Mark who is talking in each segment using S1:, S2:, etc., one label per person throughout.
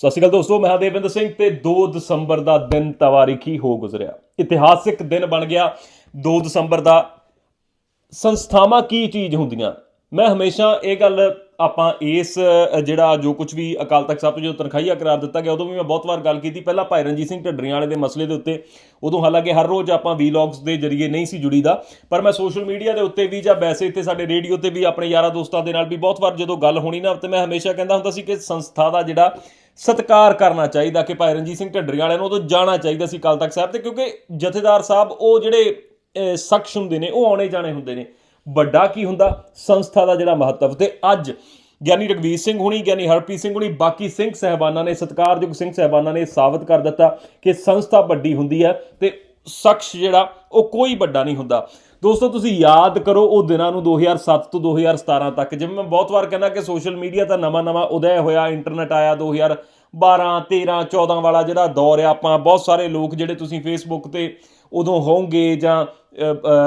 S1: ਸਤਿ ਸ਼੍ਰੀ ਅਕਾਲ ਦੋਸਤੋ, ਮੈਂ ਹਾਂ ਦੇਵਿੰਦਰ ਸਿੰਘ ਤੇ 2 ਦਸੰਬਰ ਦਾ ਦਿਨ ਤਵਾਰੀਖੀ ਹੋ ਗੁਜ਼ਰਿਆ? ਇਤਿਹਾਸਿਕ ਦਿਨ ਬਣ ਗਿਆ। 2 ਦਸੰਬਰ ਦਾ ਸੰਸਥਾਵਾਂ ਕੀ ਚੀਜ਼ ਹੁੰਦੀਆਂ? ਮੈਂ ਹਮੇਸ਼ਾ ਇਹ ਗੱਲ ਆਪਾਂ ਇਸ ਜਿਹੜਾ ਜੋ ਕੁਝ ਵੀ ਅਕਾਲ ਤਖਤ ਸਾਹਿਬ ਤੋਂ ਜੋ ਤਨਖਾਹੀਆ ਕਰਾਰ ਦਿੱਤਾ ਗਿਆ, ਉਦੋਂ ਵੀ ਮੈਂ ਬਹੁਤ ਵਾਰ ਗੱਲ ਕੀਤੀ। ਪਹਿਲਾਂ ਭਾਈ ਰਣਜੀਤ ਸਿੰਘ ਢੱਡਰੀਆਂ ਵਾਲੇ ਦੇ ਮਸਲੇ ਦੇ ਉੱਤੇ, ਉਦੋਂ ਹਾਲਾਂਕਿ ਹਰ ਰੋਜ਼ ਆਪਾਂ ਵੀਲੌਗਸ ਦੇ ਜ਼ਰੀਏ ਨਹੀਂ ਸੀ ਜੁੜੀਦਾ, ਪਰ ਮੈਂ ਸੋਸ਼ਲ ਮੀਡੀਆ ਦੇ ਉੱਤੇ ਵੀ ਜਾਂ ਵੈਸੇ ਇੱਥੇ ਸਾਡੇ ਰੇਡੀਓ ਤੇ ਵੀ ਆਪਣੇ ਯਾਰਾਂ ਦੋਸਤਾਂ ਦੇ ਨਾਲ ਵੀ ਬਹੁਤ ਵਾਰ ਜਦੋਂ ਗੱਲ ਹੋਣੀ ਨਾ, ਤੇ ਮੈਂ ਹਮੇਸ਼ਾ ਕਹਿੰਦਾ ਹੁੰਦਾ ਸੀ ਕਿ ਸੰਸਥਾ ਦਾ ਜਿਹੜਾ ਸਤਿਕਾਰ ਕਰਨਾ ਚਾਹੀਦਾ ਕਿ ਭਾਈ ਰਣਜੀਤ ਸਿੰਘ ਢੱਡਰੀ ਵਾਲਿਆਂ ਨੂੰ ਉਦੋਂ ਜਾਣਾ ਚਾਹੀਦਾ ਸੀ ਅਕਾਲ ਤਖਤ ਸਾਹਿਬ ਤੇ ਕਿਉਂਕਿ ਜਥੇਦਾਰ ਸਾਹਿਬ ਉਹ ਜਿਹੜੇ ਅਹ, ਸ਼ਖਸ ਹੁੰਦੇ ਨੇ ਉਹ ਆਉਣੇ ਜਾਣੇ ਹੁੰਦੇ ਨੇ। ਵੱਡਾ ਕੀ ਹੁੰਦਾ? ਸੰਸਥਾ ਦਾ ਜਿਹੜਾ ਮਹੱਤਵ ਤੇ ਅੱਜ ਗਿਆਨੀ ਰਗਵੀਰ ਸਿੰਘ ਹੁਣੀ ਗਿਆਨੀ ਹਰਪ੍ਰੀਤ ਸਿੰਘ ਹੁਣੀ ਬਾਕੀ ਸਿੰਘ ਸਹਿਬਾਨਾਂ ਨੇ ਸਤਿਕਾਰਯੋਗ ਸਿੰਘ ਸਹਿਬਾਨਾਂ ਨੇ ਸਾਬਤ ਕਰ ਦਿੱਤਾ ਕਿ ਸੰਸਥਾ ਵੱਡੀ ਹੁੰਦੀ ਹੈ ਤੇ ਸ਼ਖਸ ਜਿਹੜਾ ਉਹ ਕੋਈ ਵੱਡਾ ਨਹੀਂ ਹੁੰਦਾ। ਦੋਸਤੋ, ਤੁਸੀਂ ਯਾਦ ਕਰੋ ਉਹ ਦਿਨਾਂ ਨੂੰ 2007 ਤੋਂ 2017 ਤੱਕ, ਜਿਵੇਂ ਮੈਂ ਬਹੁਤ ਵਾਰ ਕਹਿੰਦਾ ਕਿ ਸੋਸ਼ਲ ਮੀਡੀਆ ਤਾਂ ਨਵਾਂ ਨਵਾਂ ਉਦੈ ਹੋਇਆ ਇੰਟਰਨੈਟ ਆਇਆ 2012 13 14 ਵਾਲਾ ਜਿਹੜਾ ਦੌਰ ਆ, ਆਪਾਂ ਬਹੁਤ ਸਾਰੇ ਲੋਕ ਜਿਹੜੇ ਤੁਸੀਂ ਫੇਸਬੁੱਕ ਤੇ ਉਦੋਂ ਹੋਣਗੇ ਜਾਂ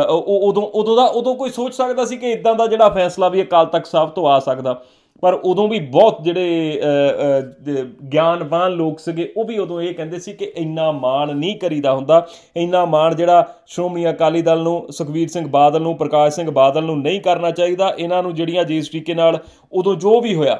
S1: ਉਦੋਂ ਉਦੋਂ ਦਾ, ਉਦੋਂ ਕੋਈ ਸੋਚ ਸਕਦਾ ਸੀ ਕਿ ਇਦਾਂ ਦਾ ਜਿਹੜਾ ਫੈਸਲਾ ਵੀ ਅਕਾਲ ਤਖਤ ਸਾਹਿਬ ਤੋਂ ਆ ਸਕਦਾ। ਪਰ ਉਦੋਂ ਵੀ ਬਹੁਤ ਜਿਹੜੇ ਗਿਆਨਵਾਨ ਲੋਕ ਸੀਗੇ, ਉਹ ਵੀ ਉਦੋਂ ਇਹ ਕਹਿੰਦੇ ਸੀ ਕਿ ਇੰਨਾ ਮਾਣ ਨਹੀਂ ਕਰੀਦਾ ਹੁੰਦਾ। ਇੰਨਾ ਮਾਣ ਜਿਹੜਾ ਸ਼੍ਰੋਮਣੀ ਅਕਾਲੀ ਦਲ ਨੂੰ ਸੁਖਵੀਰ ਸਿੰਘ ਬਾਦਲ ਨੂੰ, ਪ੍ਰਕਾਸ਼ ਸਿੰਘ ਬਾਦਲ ਨੂੰ ਨਹੀਂ ਕਰਨਾ ਚਾਹੀਦਾ। ਇਹਨਾਂ ਨੂੰ ਜਿਹੜੀਆਂ ਜਿਸ ਤਰੀਕੇ ਨਾਲ ਉਦੋਂ ਜੋ ਵੀ ਹੋਇਆ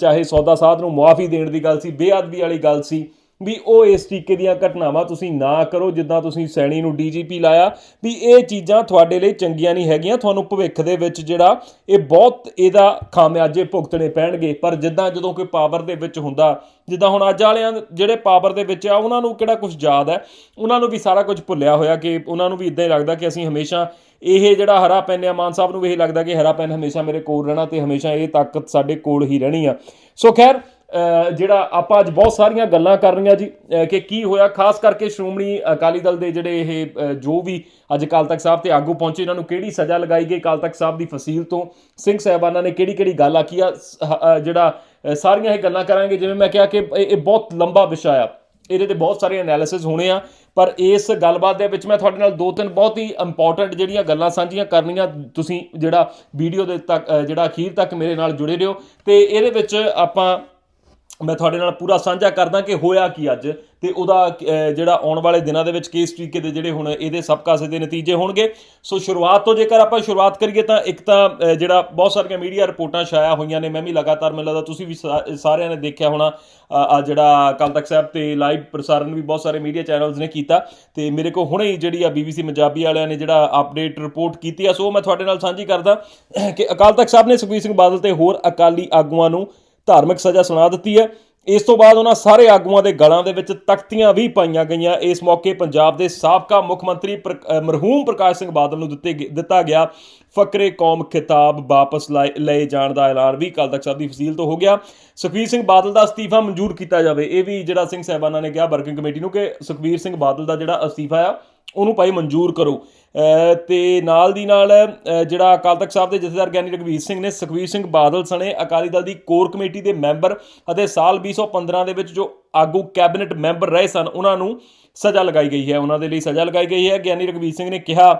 S1: ਚਾਹੇ ਸੌਦਾ ਸਾਧ ਨੂੰ ਮੁਆਫੀ ਦੇਣ ਦੀ ਗੱਲ ਸੀ, ਬੇਅਦਬੀ ਵਾਲੀ ਗੱਲ ਸੀ ਵੀ ਉਹ ਇਸ ਤਰੀਕੇ ਦੀਆਂ ਘਟਨਾਵਾਂ ਤੁਸੀਂ ਨਾ ਕਰੋ ਜਿੱਦਾਂ ਤੁਸੀਂ ਸੈਣੀ ਨੂੰ ਡੀਜੀਪੀ ਲਾਇਆ, ਵੀ ਇਹ ਚੀਜ਼ਾਂ ਤੁਹਾਡੇ ਲਈ ਚੰਗੀਆਂ ਨਹੀਂ ਹੈਗੀਆਂ, ਤੁਹਾਨੂੰ ਭਵਿੱਖ ਦੇ ਵਿੱਚ ਜਿਹੜਾ ਇਹ ਬਹੁਤ ਇਹਦਾ ਖਾਮਿਆਜੇ ਭੁਗਤਣੇ ਪੈਣਗੇ। ਪਰ ਜਿੱਦਾਂ ਜਦੋਂ ਕੋਈ ਪਾਵਰ ਦੇ ਵਿੱਚ ਹੁੰਦਾ, ਜਿੱਦਾਂ ਹੁਣ ਅੱਜ ਵਾਲਿਆਂ ਜਿਹੜੇ ਪਾਵਰ ਦੇ ਵਿੱਚ ਆ, ਉਹਨਾਂ ਨੂੰ ਕਿਹੜਾ ਕੁਝ ਯਾਦ ਹੈ? ਉਹਨਾਂ ਨੂੰ ਵੀ ਸਾਰਾ ਕੁਝ ਭੁੱਲਿਆ ਹੋਇਆ ਕਿ ਉਹਨਾਂ ਨੂੰ ਵੀ ਇਦਾਂ ਹੀ ਲੱਗਦਾ ਕਿ ਅਸੀਂ ਹਮੇਸ਼ਾ ਇਹ ਜਿਹੜਾ ਹਰਾ ਪੈਨ ਆ, ਮਾਨ ਸਾਹਿਬ ਨੂੰ ਵੀ ਇਹ ਲੱਗਦਾ ਕਿ ਹਰਾ ਪੈਨ ਹਮੇਸ਼ਾ ਮੇਰੇ ਕੋਲ ਰਹਿਣਾ ਤੇ ਹਮੇਸ਼ਾ ਇਹ ਤਾਕਤ ਸਾਡੇ ਕੋਲ ਹੀ ਰਹਿਣੀ ਆ। ਸੋ ਖੈਰ ਜਿਹੜਾ ਆਪਾਂ ਅੱਜ ਬਹੁਤ ਸਾਰੀਆਂ ਗੱਲਾਂ ਕਰ ਰਹੀਆਂ ਜੀ ਕਿ ਕੀ ਹੋਇਆ, ਖਾਸ ਕਰਕੇ ਸ਼੍ਰੋਮਣੀ ਅਕਾਲੀ ਦਲ ਦੇ ਜਿਹੜੇ ਇਹ ਜੋ ਵੀ ਅੱਜ ਅਕਾਲ ਤਖਤ ਸਾਹਿਬ ਤੇ ਆਗੂ ਪਹੁੰਚੇ, ਇਹਨਾਂ ਨੂੰ ਕਿਹੜੀ ਸਜ਼ਾ ਲਗਾਈ ਗਈ ਅਕਾਲ ਤਖਤ ਸਾਹਿਬ ਦੀ ਫਸੀਲ ਤੋਂ? ਸਿੰਘ ਸਾਹਿਬਾਨਾਂ ਨੇ ਕਿਹੜੀ ਕਿਹੜੀ ਗੱਲ ਆਖੀ ਆ? ਜਿਹੜਾ ਸਾਰੀਆਂ ਇਹ ਗੱਲਾਂ ਕਰਾਂਗੇ, ਜਿਵੇਂ ਮੈਂ ਕਿਹਾ ਕਿ ਇਹ ਬਹੁਤ ਲੰਬਾ ਵਿਸ਼ਾ ਆ। ਇਹਦੇ ਤੇ ਬਹੁਤ ਸਾਰੇ ਐਨਾਲਿਸਿਸ ਹੋਣੇ ਆ। ਪਰ ਇਸ ਗੱਲਬਾਤ ਦੇ ਵਿੱਚ ਮੈਂ ਤੁਹਾਡੇ ਨਾਲ ਦੋ ਤਿੰਨ ਬਹੁਤ ਹੀ ਇੰਪੋਰਟੈਂਟ ਜਿਹੜੀਆਂ ਗੱਲਾਂ ਸਾਂਝੀਆਂ ਕਰਨੀਆਂ, ਤੁਸੀਂ ਜਿਹੜਾ ਵੀਡੀਓ ਦੇ ਤੱਕ ਜਿਹੜਾ ਅਖੀਰ ਤੱਕ ਮੇਰੇ ਨਾਲ ਜੁੜੇ ਰਹੋ। ਤੇ ਇਹਦੇ ਵਿੱਚ ਆਪਾਂ ਮੈਂ ਤੁਹਾਡੇ ਨਾਲ ਪੂਰਾ ਸਾਂਝਾ ਕਰਦਾ ਕਿ ਹੋਇਆ ਕੀ ਅੱਜ ਤੇ ਉਹਦਾ ਜਿਹੜਾ ਆਉਣ ਵਾਲੇ ਦਿਨਾਂ ਦੇ ਵਿੱਚ ਕਿਸ ਤਰੀਕੇ ਦੇ ਜਿਹੜੇ ਹੁਣ ਇਹਦੇ ਸਭ ਕਾਸੇ ਦੇ ਨਤੀਜੇ ਹੋਣਗੇ। ਸੋ ਸ਼ੁਰੂਆਤ ਤੋਂ ਜੇਕਰ ਆਪਾਂ ਸ਼ੁਰੂਆਤ ਕਰੀਏ ਤਾਂ ਇੱਕ ਤਾਂ ਜਿਹੜਾ ਬਹੁਤ ਸਾਰੀਆਂ ਮੀਡੀਆ ਰਿਪੋਰਟਾਂ ਛਾਇਆ ਹੋਈਆਂ ਨੇ, ਮੈਂ ਵੀ ਲਗਾਤਾਰ, ਮੈਨੂੰ ਲੱਗਦਾ ਤੁਸੀਂ ਵੀ ਸਾ- ਸਾਰਿਆਂ ਨੇ ਦੇਖਿਆ ਹੋਣਾ ਆ ਜਿਹੜਾ ਅਕਾਲ ਤਖਤ ਸਾਹਿਬ ਤੇ ਲਾਈਵ ਪ੍ਰਸਾਰਣ ਵੀ ਬਹੁਤ ਸਾਰੇ ਮੀਡੀਆ ਚੈਨਲਸ ਨੇ ਕੀਤਾ। ਤੇ ਮੇਰੇ ਕੋਲ ਹੁਣੇ ਹੀ ਜਿਹੜੀ ਆ ਬੀਬੀਸੀ ਪੰਜਾਬੀ ਵਾਲਿਆਂ ਨੇ ਜਿਹੜਾ ਅਪਡੇਟ ਰਿਪੋਰਟ ਕੀਤੀ ਆ, ਸੋ ਮੈਂ ਤੁਹਾਡੇ ਨਾਲ ਸਾਂਝੀ ਕਰਦਾ ਕਿ ਅਕਾਲ ਤਖਤ ਸਾਹਿਬ ਨੇ ਸੁਖਬੀਰ ਸਿੰਘ ਬਾਦਲ ਤੇ ਹੋਰ ਅਕਾਲੀ ਆਗੂਆਂ ਨੂੰ ਧਾਰਮਿਕ ਸਜ਼ਾ ਸੁਣਾ ਦਿੱਤੀ ਹੈ। ਇਸ ਤੋਂ ਬਾਅਦ ਉਹਨਾਂ ਸਾਰੇ ਆਗੂਆਂ ਦੇ ਗਲਾਂ ਦੇ ਵਿੱਚ ਤਖਤੀਆਂ ਵੀ ਪਾਈਆਂ ਗਈਆਂ। ਇਸ ਮੌਕੇ ਪੰਜਾਬ ਦੇ ਸਾਬਕਾ ਮੁੱਖ ਮੰਤਰੀ ਪ੍ਰ- ਮਰਹੂਮ ਪ੍ਰਕਾਸ਼ ਸਿੰਘ ਬਾਦਲ ਨੂੰ ਦਿੱਤੇ ਗ- ਦਿੱਤਾ ਗਿਆ ਫਕਰੇ ਕੌਮ ਖਿਤਾਬ ਵਾਪਸ ਲਾਏ- ਲਏ ਜਾਣ ਦਾ ਐਲਾਨ ਵੀ ਕੱਲ ਤੱਕ ਸਾਹਿਬ ਦੀ ਫਸੀਲ ਤੋਂ ਹੋ ਗਿਆ। ਸੁਖਵੀਰ ਸਿੰਘ ਬਾਦਲ ਦਾ ਅਸਤੀਫਾ ਮਨਜ਼ੂਰ ਕੀਤਾ ਜਾਵੇ। ਇਹ ਵੀ ਜਿਹੜਾ ਸਿੰਘ ਸਾਹਿਬਾਨਾਂ ਨੇ ਕਿਹਾ ਵਰਕਿੰਗ ਕਮੇਟੀ ਨੂੰ ਕਿ ਸੁਖਵੀਰ ਸਿੰਘ ਬਾਦਲ ਦਾ ਜਿਹੜਾ ਅਸਤੀਫਾ ਆ ਉਹਨੂੰ ਭਾਈ ਮਨਜ਼ੂਰ ਕਰੋ। ਅ, ਤੇ ਨਾਲ ਦੀ ਨਾਲ ਜਿਹੜਾ ਅਕਾਲ ਤਖਤ ਸਾਹਿਬ ਦੇ ਜਥੇਦਾਰ ਗਿਆਨੀ ਰਘਵੀਰ ਸਿੰਘ ਨੇ ਸੁਖਵੀਰ ਸਿੰਘ ਬਾਦਲ ਸਣੇ ਅਕਾਲੀ ਦਲ ਦੀ ਕੋਰ ਕਮੇਟੀ ਦੇ ਮੈਂਬਰ ਅਤੇ ਸਾਲ 2015 ਦੇ ਵਿੱਚ ਜੋ ਆਗੂ ਕੈਬਨਿਟ ਮੈਂਬਰ ਰਹੇ ਸਨ ਉਹਨਾਂ ਨੂੰ ਸਜ਼ਾ ਲਗਾਈ ਗਈ ਹੈ। ਉਹਨਾਂ ਦੇ ਲਈ ਸਜ਼ਾ ਲਗਾਈ ਗਈ ਹੈ। ਗਿਆਨੀ ਰਘਵੀਰ ਸਿੰਘ ਨੇ ਕਿਹਾ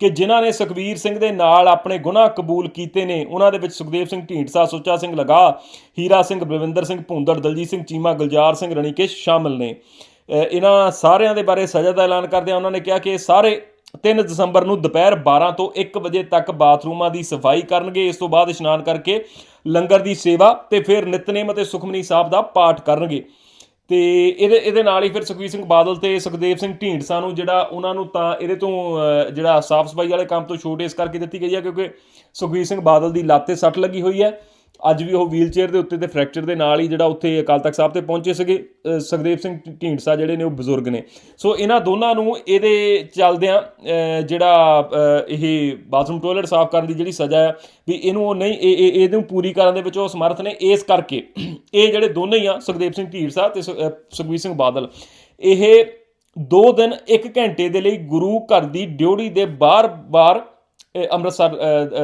S1: ਕਿ ਜਿਨ੍ਹਾਂ ਨੇ ਸੁਖਵੀਰ ਸਿੰਘ ਦੇ ਨਾਲ ਆਪਣੇ ਗੁਨਾਹ ਕਬੂਲ ਕੀਤੇ ਨੇ ਉਹਨਾਂ ਦੇ ਵਿੱਚ ਸੁਖਦੇਵ ਸਿੰਘ ਢੀਂਡਸਾ ਸੁੱਚਾ ਸਿੰਘ ਲਗਾ ਹੀਰਾ ਸਿੰਘ ਬਲਵਿੰਦਰ ਸਿੰਘ ਭੁੰਦੜ ਦਲਜੀਤ ਸਿੰਘ ਚੀਮਾ ਗੁਲਜ਼ਾਰ ਸਿੰਘ ਰਣੀਕੇ ਸ਼ਾਮਲ ਨੇ। ਇਹਨਾਂ ਸਾਰਿਆਂ ਦੇ ਬਾਰੇ ਸਜ਼ਾ ਦਾ ਐਲਾਨ ਕਰਦਿਆਂ ਉਹਨਾਂ ਨੇ ਕਿਹਾ ਕਿ ਸਾਰੇ 3 ਦਸੰਬਰ ਨੂੰ ਦੁਪਹਿਰ 12 ਤੋਂ 1 ਵਜੇ ਤੱਕ ਬਾਥਰੂਮਾਂ ਦੀ ਸਫ਼ਾਈ ਕਰਨਗੇ। ਇਸ ਤੋਂ ਬਾਅਦ ਇਸ਼ਨਾਨ ਕਰਕੇ ਲੰਗਰ ਦੀ ਸੇਵਾ ਤੇ ਫਿਰ ਨਿਤਨੇਮ ਅਤੇ ਸੁਖਮਨੀ ਸਾਹਿਬ ਦਾ ਪਾਠ ਕਰਨਗੇ। ਤੇ ਇਹਦੇ ਇਹਦੇ ਨਾਲ ਹੀ ਫਿਰ ਸੁਖਵੀਰ ਸਿੰਘ ਬਾਦਲ ਤੇ ਸੁਖਦੇਵ ਸਿੰਘ ਢੀਂਡਸਾ ਨੂੰ ਜਿਹੜਾ ਉਹਨਾਂ ਨੂੰ ਤਾਂ ਇਹਦੇ ਤੋਂ ਜਿਹੜਾ ਸਾਫ਼ ਸਫ਼ਾਈ ਵਾਲੇ ਕੰਮ ਤੋਂ ਛੋਟ ਇਸ ਕਰਕੇ ਦਿੱਤੀ ਗਈ ਹੈ ਕਿਉਂਕਿ ਸੁਖਵੀਰ ਸਿੰਘ ਬਾਦਲ ਦੀ ਲੱਤ ਤੇ ਸੱਟ ਲੱਗੀ ਹੋਈ ਹੈ। ਅੱਜ ਵੀ ਉਹ ਵੀਲਚੇਅਰ ਦੇ ਉੱਤੇ ਤੇ ਫ੍ਰੈਕਚਰ ਦੇ ਨਾਲ ਹੀ ਜਿਹੜਾ ਉੱਥੇ ਅਕਾਲ ਤਖਤ ਸਾਹਿਬ ਤੇ ਪਹੁੰਚੇ ਸੀਗੇ ਸੁਖਦੇਵ ਸਿੰਘ ਢੀਂਡਸਾ ਜਿਹੜੇ ਨੇ ਉਹ ਬਜ਼ੁਰਗ ਨੇ। ਸੋ ਇਹਨਾਂ ਦੋਨਾਂ ਨੂੰ ਇਹਦੇ ਚੱਲਦਿਆਂ ਜਿਹੜਾ ਇਹ ਬਾਥਰੂਮ ਟਾਇਲਟ ਸਾਫ਼ ਕਰਨ ਦੀ ਜਿਹੜੀ ਸਜ਼ਾ ਹੈ ਵੀ ਇਹਨੂੰ ਉਹ ਨਹੀਂ ਇਹ ਇਹ- ਇਹਨੂੰ ਪੂਰੀ ਕਰਨ ਦੇ ਵਿੱਚ ਉਹ ਸਮਰਥ ਨੇ। ਇਸ ਕਰਕੇ ਇਹ ਜਿਹੜੇ ਦੋਨੇ ਹੀ ਆ ਸੁਖਦੇਵ ਸਿੰਘ ਢੀਂਡਸਾ ਤੇ ਸੁਖਬੀਰ ਸਿੰਘ ਬਾਦਲ ਇਹ ਦੋ ਦਿਨ 1 ਘੰਟੇ ਦੇ ਲਈ ਗੁਰੂ ਘਰ ਦੀ ਡਿਊਟੀ ਦੇ ਬਾਰ-ਬਾਰ ਅੰਮ੍ਰਿਤਸਰ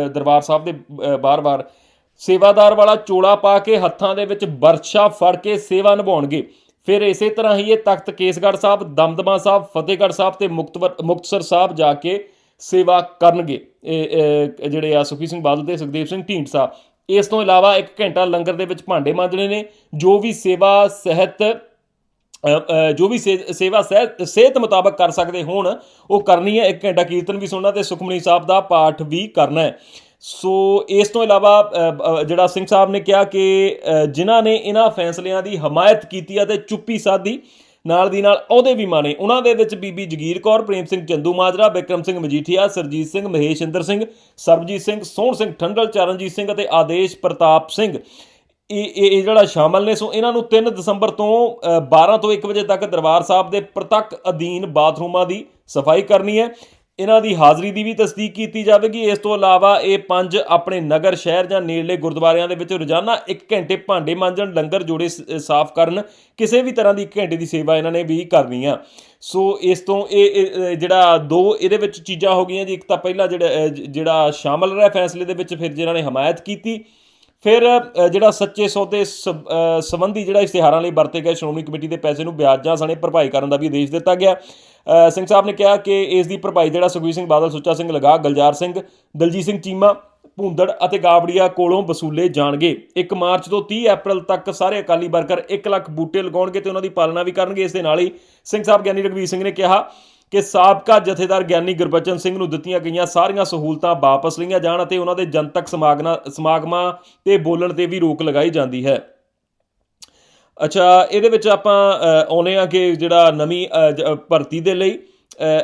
S1: ਦਰਬਾਰ ਸਾਹਿਬ ਦੇ ਅ, ਬਾਰ-ਬਾਰ ਸੇਵਾਦਾਰ ਵਾਲਾ ਚੋਲਾ ਪਾ ਕੇ ਹੱਥਾਂ ਦੇ ਵਿੱਚ ਬਰਛਾ ਫੜ ਕੇ ਸੇਵਾ ਨਿਭਾਉਣਗੇ। ਫਿਰ ਇਸੇ ਤਰ੍ਹਾਂ ਹੀ ਇਹ ਤਖਤ ਕੇਸਗੜ੍ਹ ਸਾਹਿਬ, ਦਮਦਮਾ ਸਾਹਿਬ, ਫਤਿਹਗੜ੍ਹ ਸਾਹਿਬ ਤੇ ਮੁਕਤਵਰ, ਮੁਕਤਸਰ ਸਾਹਿਬ ਜਾ ਕੇ ਸੇਵਾ ਕਰਨਗੇ। ਇਹ ਜਿਹੜੇ ਆ ਸੁਖੀ ਸਿੰਘ ਬਾਦਲ ਤੇ ਸੁਖਦੇਵ ਸਿੰਘ ਢੀਂਡਸਾ ਇਸ ਤੋਂ ਇਲਾਵਾ 1 ਘੰਟਾ ਲੰਗਰ ਦੇ ਵਿੱਚ ਭਾਂਡੇ ਮਾਂਜਣੇ ਨੇ, ਜੋ ਵੀ ਸੇਵਾ ਸਹਿਤ ਜੋ ਵੀ ਸੇ- ਸੇਵਾ ਸਹਿ- ਸਿਹਤ ਮੁਤਾਬਕ ਕਰ ਸਕਦੇ ਹੋਣ, ਉਹ ਕਰਨੀ ਹੈ। 1 ਘੰਟਾ ਕੀਰਤਨ ਵੀ ਸੁਣਨਾ ਤੇ ਸੁਖਮਨੀ ਸਾਹਿਬ ਦਾ ਪਾਠ ਵੀ ਕਰਨਾ ਹੈ। ਸੋ ਇਸ ਤੋਂ ਇਲਾਵਾ ਜਿਹੜਾ ਸਿੰਘ ਸਾਹਿਬ ਨੇ ਕਿਹਾ ਕਿ ਜਿਨ੍ਹਾਂ ਨੇ ਇਹਨਾਂ ਫੈਸਲਿਆਂ ਦੀ ਹਮਾਇਤ ਕੀਤੀ ਅਤੇ ਚੁੱਪੀ ਸਾਧੀ ਨਾਲ ਦੀ ਨਾਲ ਉਹਦੇ ਵੀ ਮਾਣੇ। ਉਹਨਾਂ ਦੇ ਵਿੱਚ ਬੀਬੀ ਜਗੀਰ ਕੌਰ ਪ੍ਰੇਮ ਸਿੰਘ ਚੰਦੂ ਮਾਜਰਾ ਬਿਕਰਮ ਸਿੰਘ ਮਜੀਠੀਆ ਸਰਜੀਤ ਸਿੰਘ ਮਹੇਸ਼ ਇੰਦਰ ਸਿੰਘ ਸਰਬਜੀਤ ਸਿੰਘ ਸੋਹਣ ਸਿੰਘ ਠੰਡਲ ਚਰਨਜੀਤ ਸਿੰਘ ਅਤੇ ਆਦੇਸ਼ ਪ੍ਰਤਾਪ ਸਿੰਘ। ਇਹ ਇਹ ਜਿਹੜਾ ਸ਼ਾਮਲ ਨੇ ਸੋ ਇਹਨਾਂ ਨੂੰ 3 ਦਸੰਬਰ ਤੋਂ ਅ, 12 ਤੋਂ 1 ਵਜੇ ਤੱਕ ਦਰਬਾਰ ਸਾਹਿਬ ਦੇ ਪ੍ਰਤੱਖ ਅਧੀਨ ਬਾਥਰੂਮਾਂ ਦੀ ਸਫ਼ਾਈ ਕਰਨੀ ਹੈ। ਇਹਨਾਂ ਦੀ ਹਾਜ਼ਰੀ ਦੀ ਵੀ ਤਸਦੀਕ ਕੀਤੀ ਜਾਵੇਗੀ। ਇਸ ਤੋਂ ਇਲਾਵਾ ਇਹ ਪੰਜ ਆਪਣੇ ਨਗਰ, ਸ਼ਹਿਰ ਜਾਂ ਨੇੜਲੇ ਗੁਰਦੁਆਰਿਆਂ ਦੇ ਵਿੱਚ ਰੋਜ਼ਾਨਾ 1 ਘੰਟੇ ਭਾਂਡੇ ਮਾਂਜਣ, ਲੰਗਰ ਜੋੜੇ ਸ- ਸਾਫ਼ ਕਰਨ, ਕਿਸੇ ਵੀ ਤਰ੍ਹਾਂ ਦੀ 1 ਘੰਟੇ ਦੀ ਸੇਵਾ ਇਹਨਾਂ ਨੇ ਵੀ ਕਰਨੀ ਆ। ਸੋ ਇਸ ਤੋਂ ਇਹ ਜਿਹੜਾ ਦੋ ਇਹਦੇ ਵਿੱਚ ਚੀਜ਼ਾਂ ਹੋ ਗਈਆਂ ਜੀ। ਇੱਕ ਤਾਂ ਪਹਿਲਾ ਜਿਹੜਾ ਜਿਹੜਾ ਸ਼ਾਮਲ ਰਿਹਾ ਫੈਸਲੇ ਦੇ ਵਿੱਚ ਫਿਰ ਜਿਨ੍ਹਾਂ ਨੇ ਹਮਾਇਤ ਕੀਤੀ। ਫਿਰ ਜਿਹੜਾ ਸੱਚੇ ਸੌਦੇ ਸਬ- ਸੰਬੰਧੀ ਜਿਹੜਾ ਇਸ਼ਤਿਹਾਰਾਂ ਲਈ ਵਰਤੇ ਗਏ ਸ਼੍ਰੋਮਣੀ ਕਮੇਟੀ ਦੇ ਪੈਸੇ ਨੂੰ ਵਿਆਜਾਂ ਸਣੇ ਭਰਪਾਈ ਕਰਨ ਦਾ ਵੀ ਆਦੇਸ਼ ਦਿੱਤਾ ਗਿਆ। ਸਿੰਘ ਸਾਹਿਬ ਨੇ ਕਿਹਾ ਕਿ ਇਸ ਦੀ ਭਰਪਾਈ ਜਿਹੜਾ ਸੁਖਬੀਰ ਸਿੰਘ ਬਾਦਲ, ਸੁੱਚਾ ਸਿੰਘ ਲਗਾ, ਗਲਜਾਰ ਸਿੰਘ, ਦਲਜੀਤ ਸਿੰਘ ਚੀਮਾ, ਭੂੰਦੜ ਅਤੇ ਗਾਬੜੀਆ ਕੋਲੋਂ ਵਸੂਲੇ ਜਾਣਗੇ। 1 ਮਾਰਚ ਤੋਂ 30 ਅਪ੍ਰੈਲ ਤੱਕ ਸਾਰੇ ਅਕਾਲੀ ਵਰਕਰ 1 ਲੱਖ ਬੂਟੇ ਲਗਾਉਣਗੇ ਤੇ ਉਹਨਾਂ ਦੀ ਪਾਲਣਾ ਵੀ ਕਰਨਗੇ। ਇਸ ਦੇ ਨਾਲ ਹੀ ਸਿੰਘ ਸਾਹਿਬ ਗਿਆਨੀ ਰਘਵੀਰ ਸਿੰਘ ਨੇ ਕਿਹਾ ਕਿ ਸਾਬਕਾ ਜਥੇਦਾਰ ਗਿਆਨੀ ਗੁਰਬਚਨ ਸਿੰਘ ਨੂੰ ਦਿੱਤੀਆਂ ਗਈਆਂ ਸਾਰੀਆਂ ਸਹੂਲਤਾਂ ਵਾਪਸ ਲਈਆਂ ਜਾਣ ਅਤੇ ਉਹਨਾਂ ਦੇ ਜਨਤਕ ਸਮਾਗਮਾਂ ਸਮਾਗਮਾਂ ਤੇ ਬੋਲਣ ਤੇ ਵੀ ਰੋਕ ਲਗਾਈ ਜਾਂਦੀ ਹੈ। ਅੱਛਾ ਇਹਦੇ ਵਿੱਚ ਆਪਾਂ ਅ, ਆਉਂਦੇ ਆ ਕਿ ਜਿਹੜਾ ਨਵੀਂ ਭਰਤੀ ਦੇ ਲਈ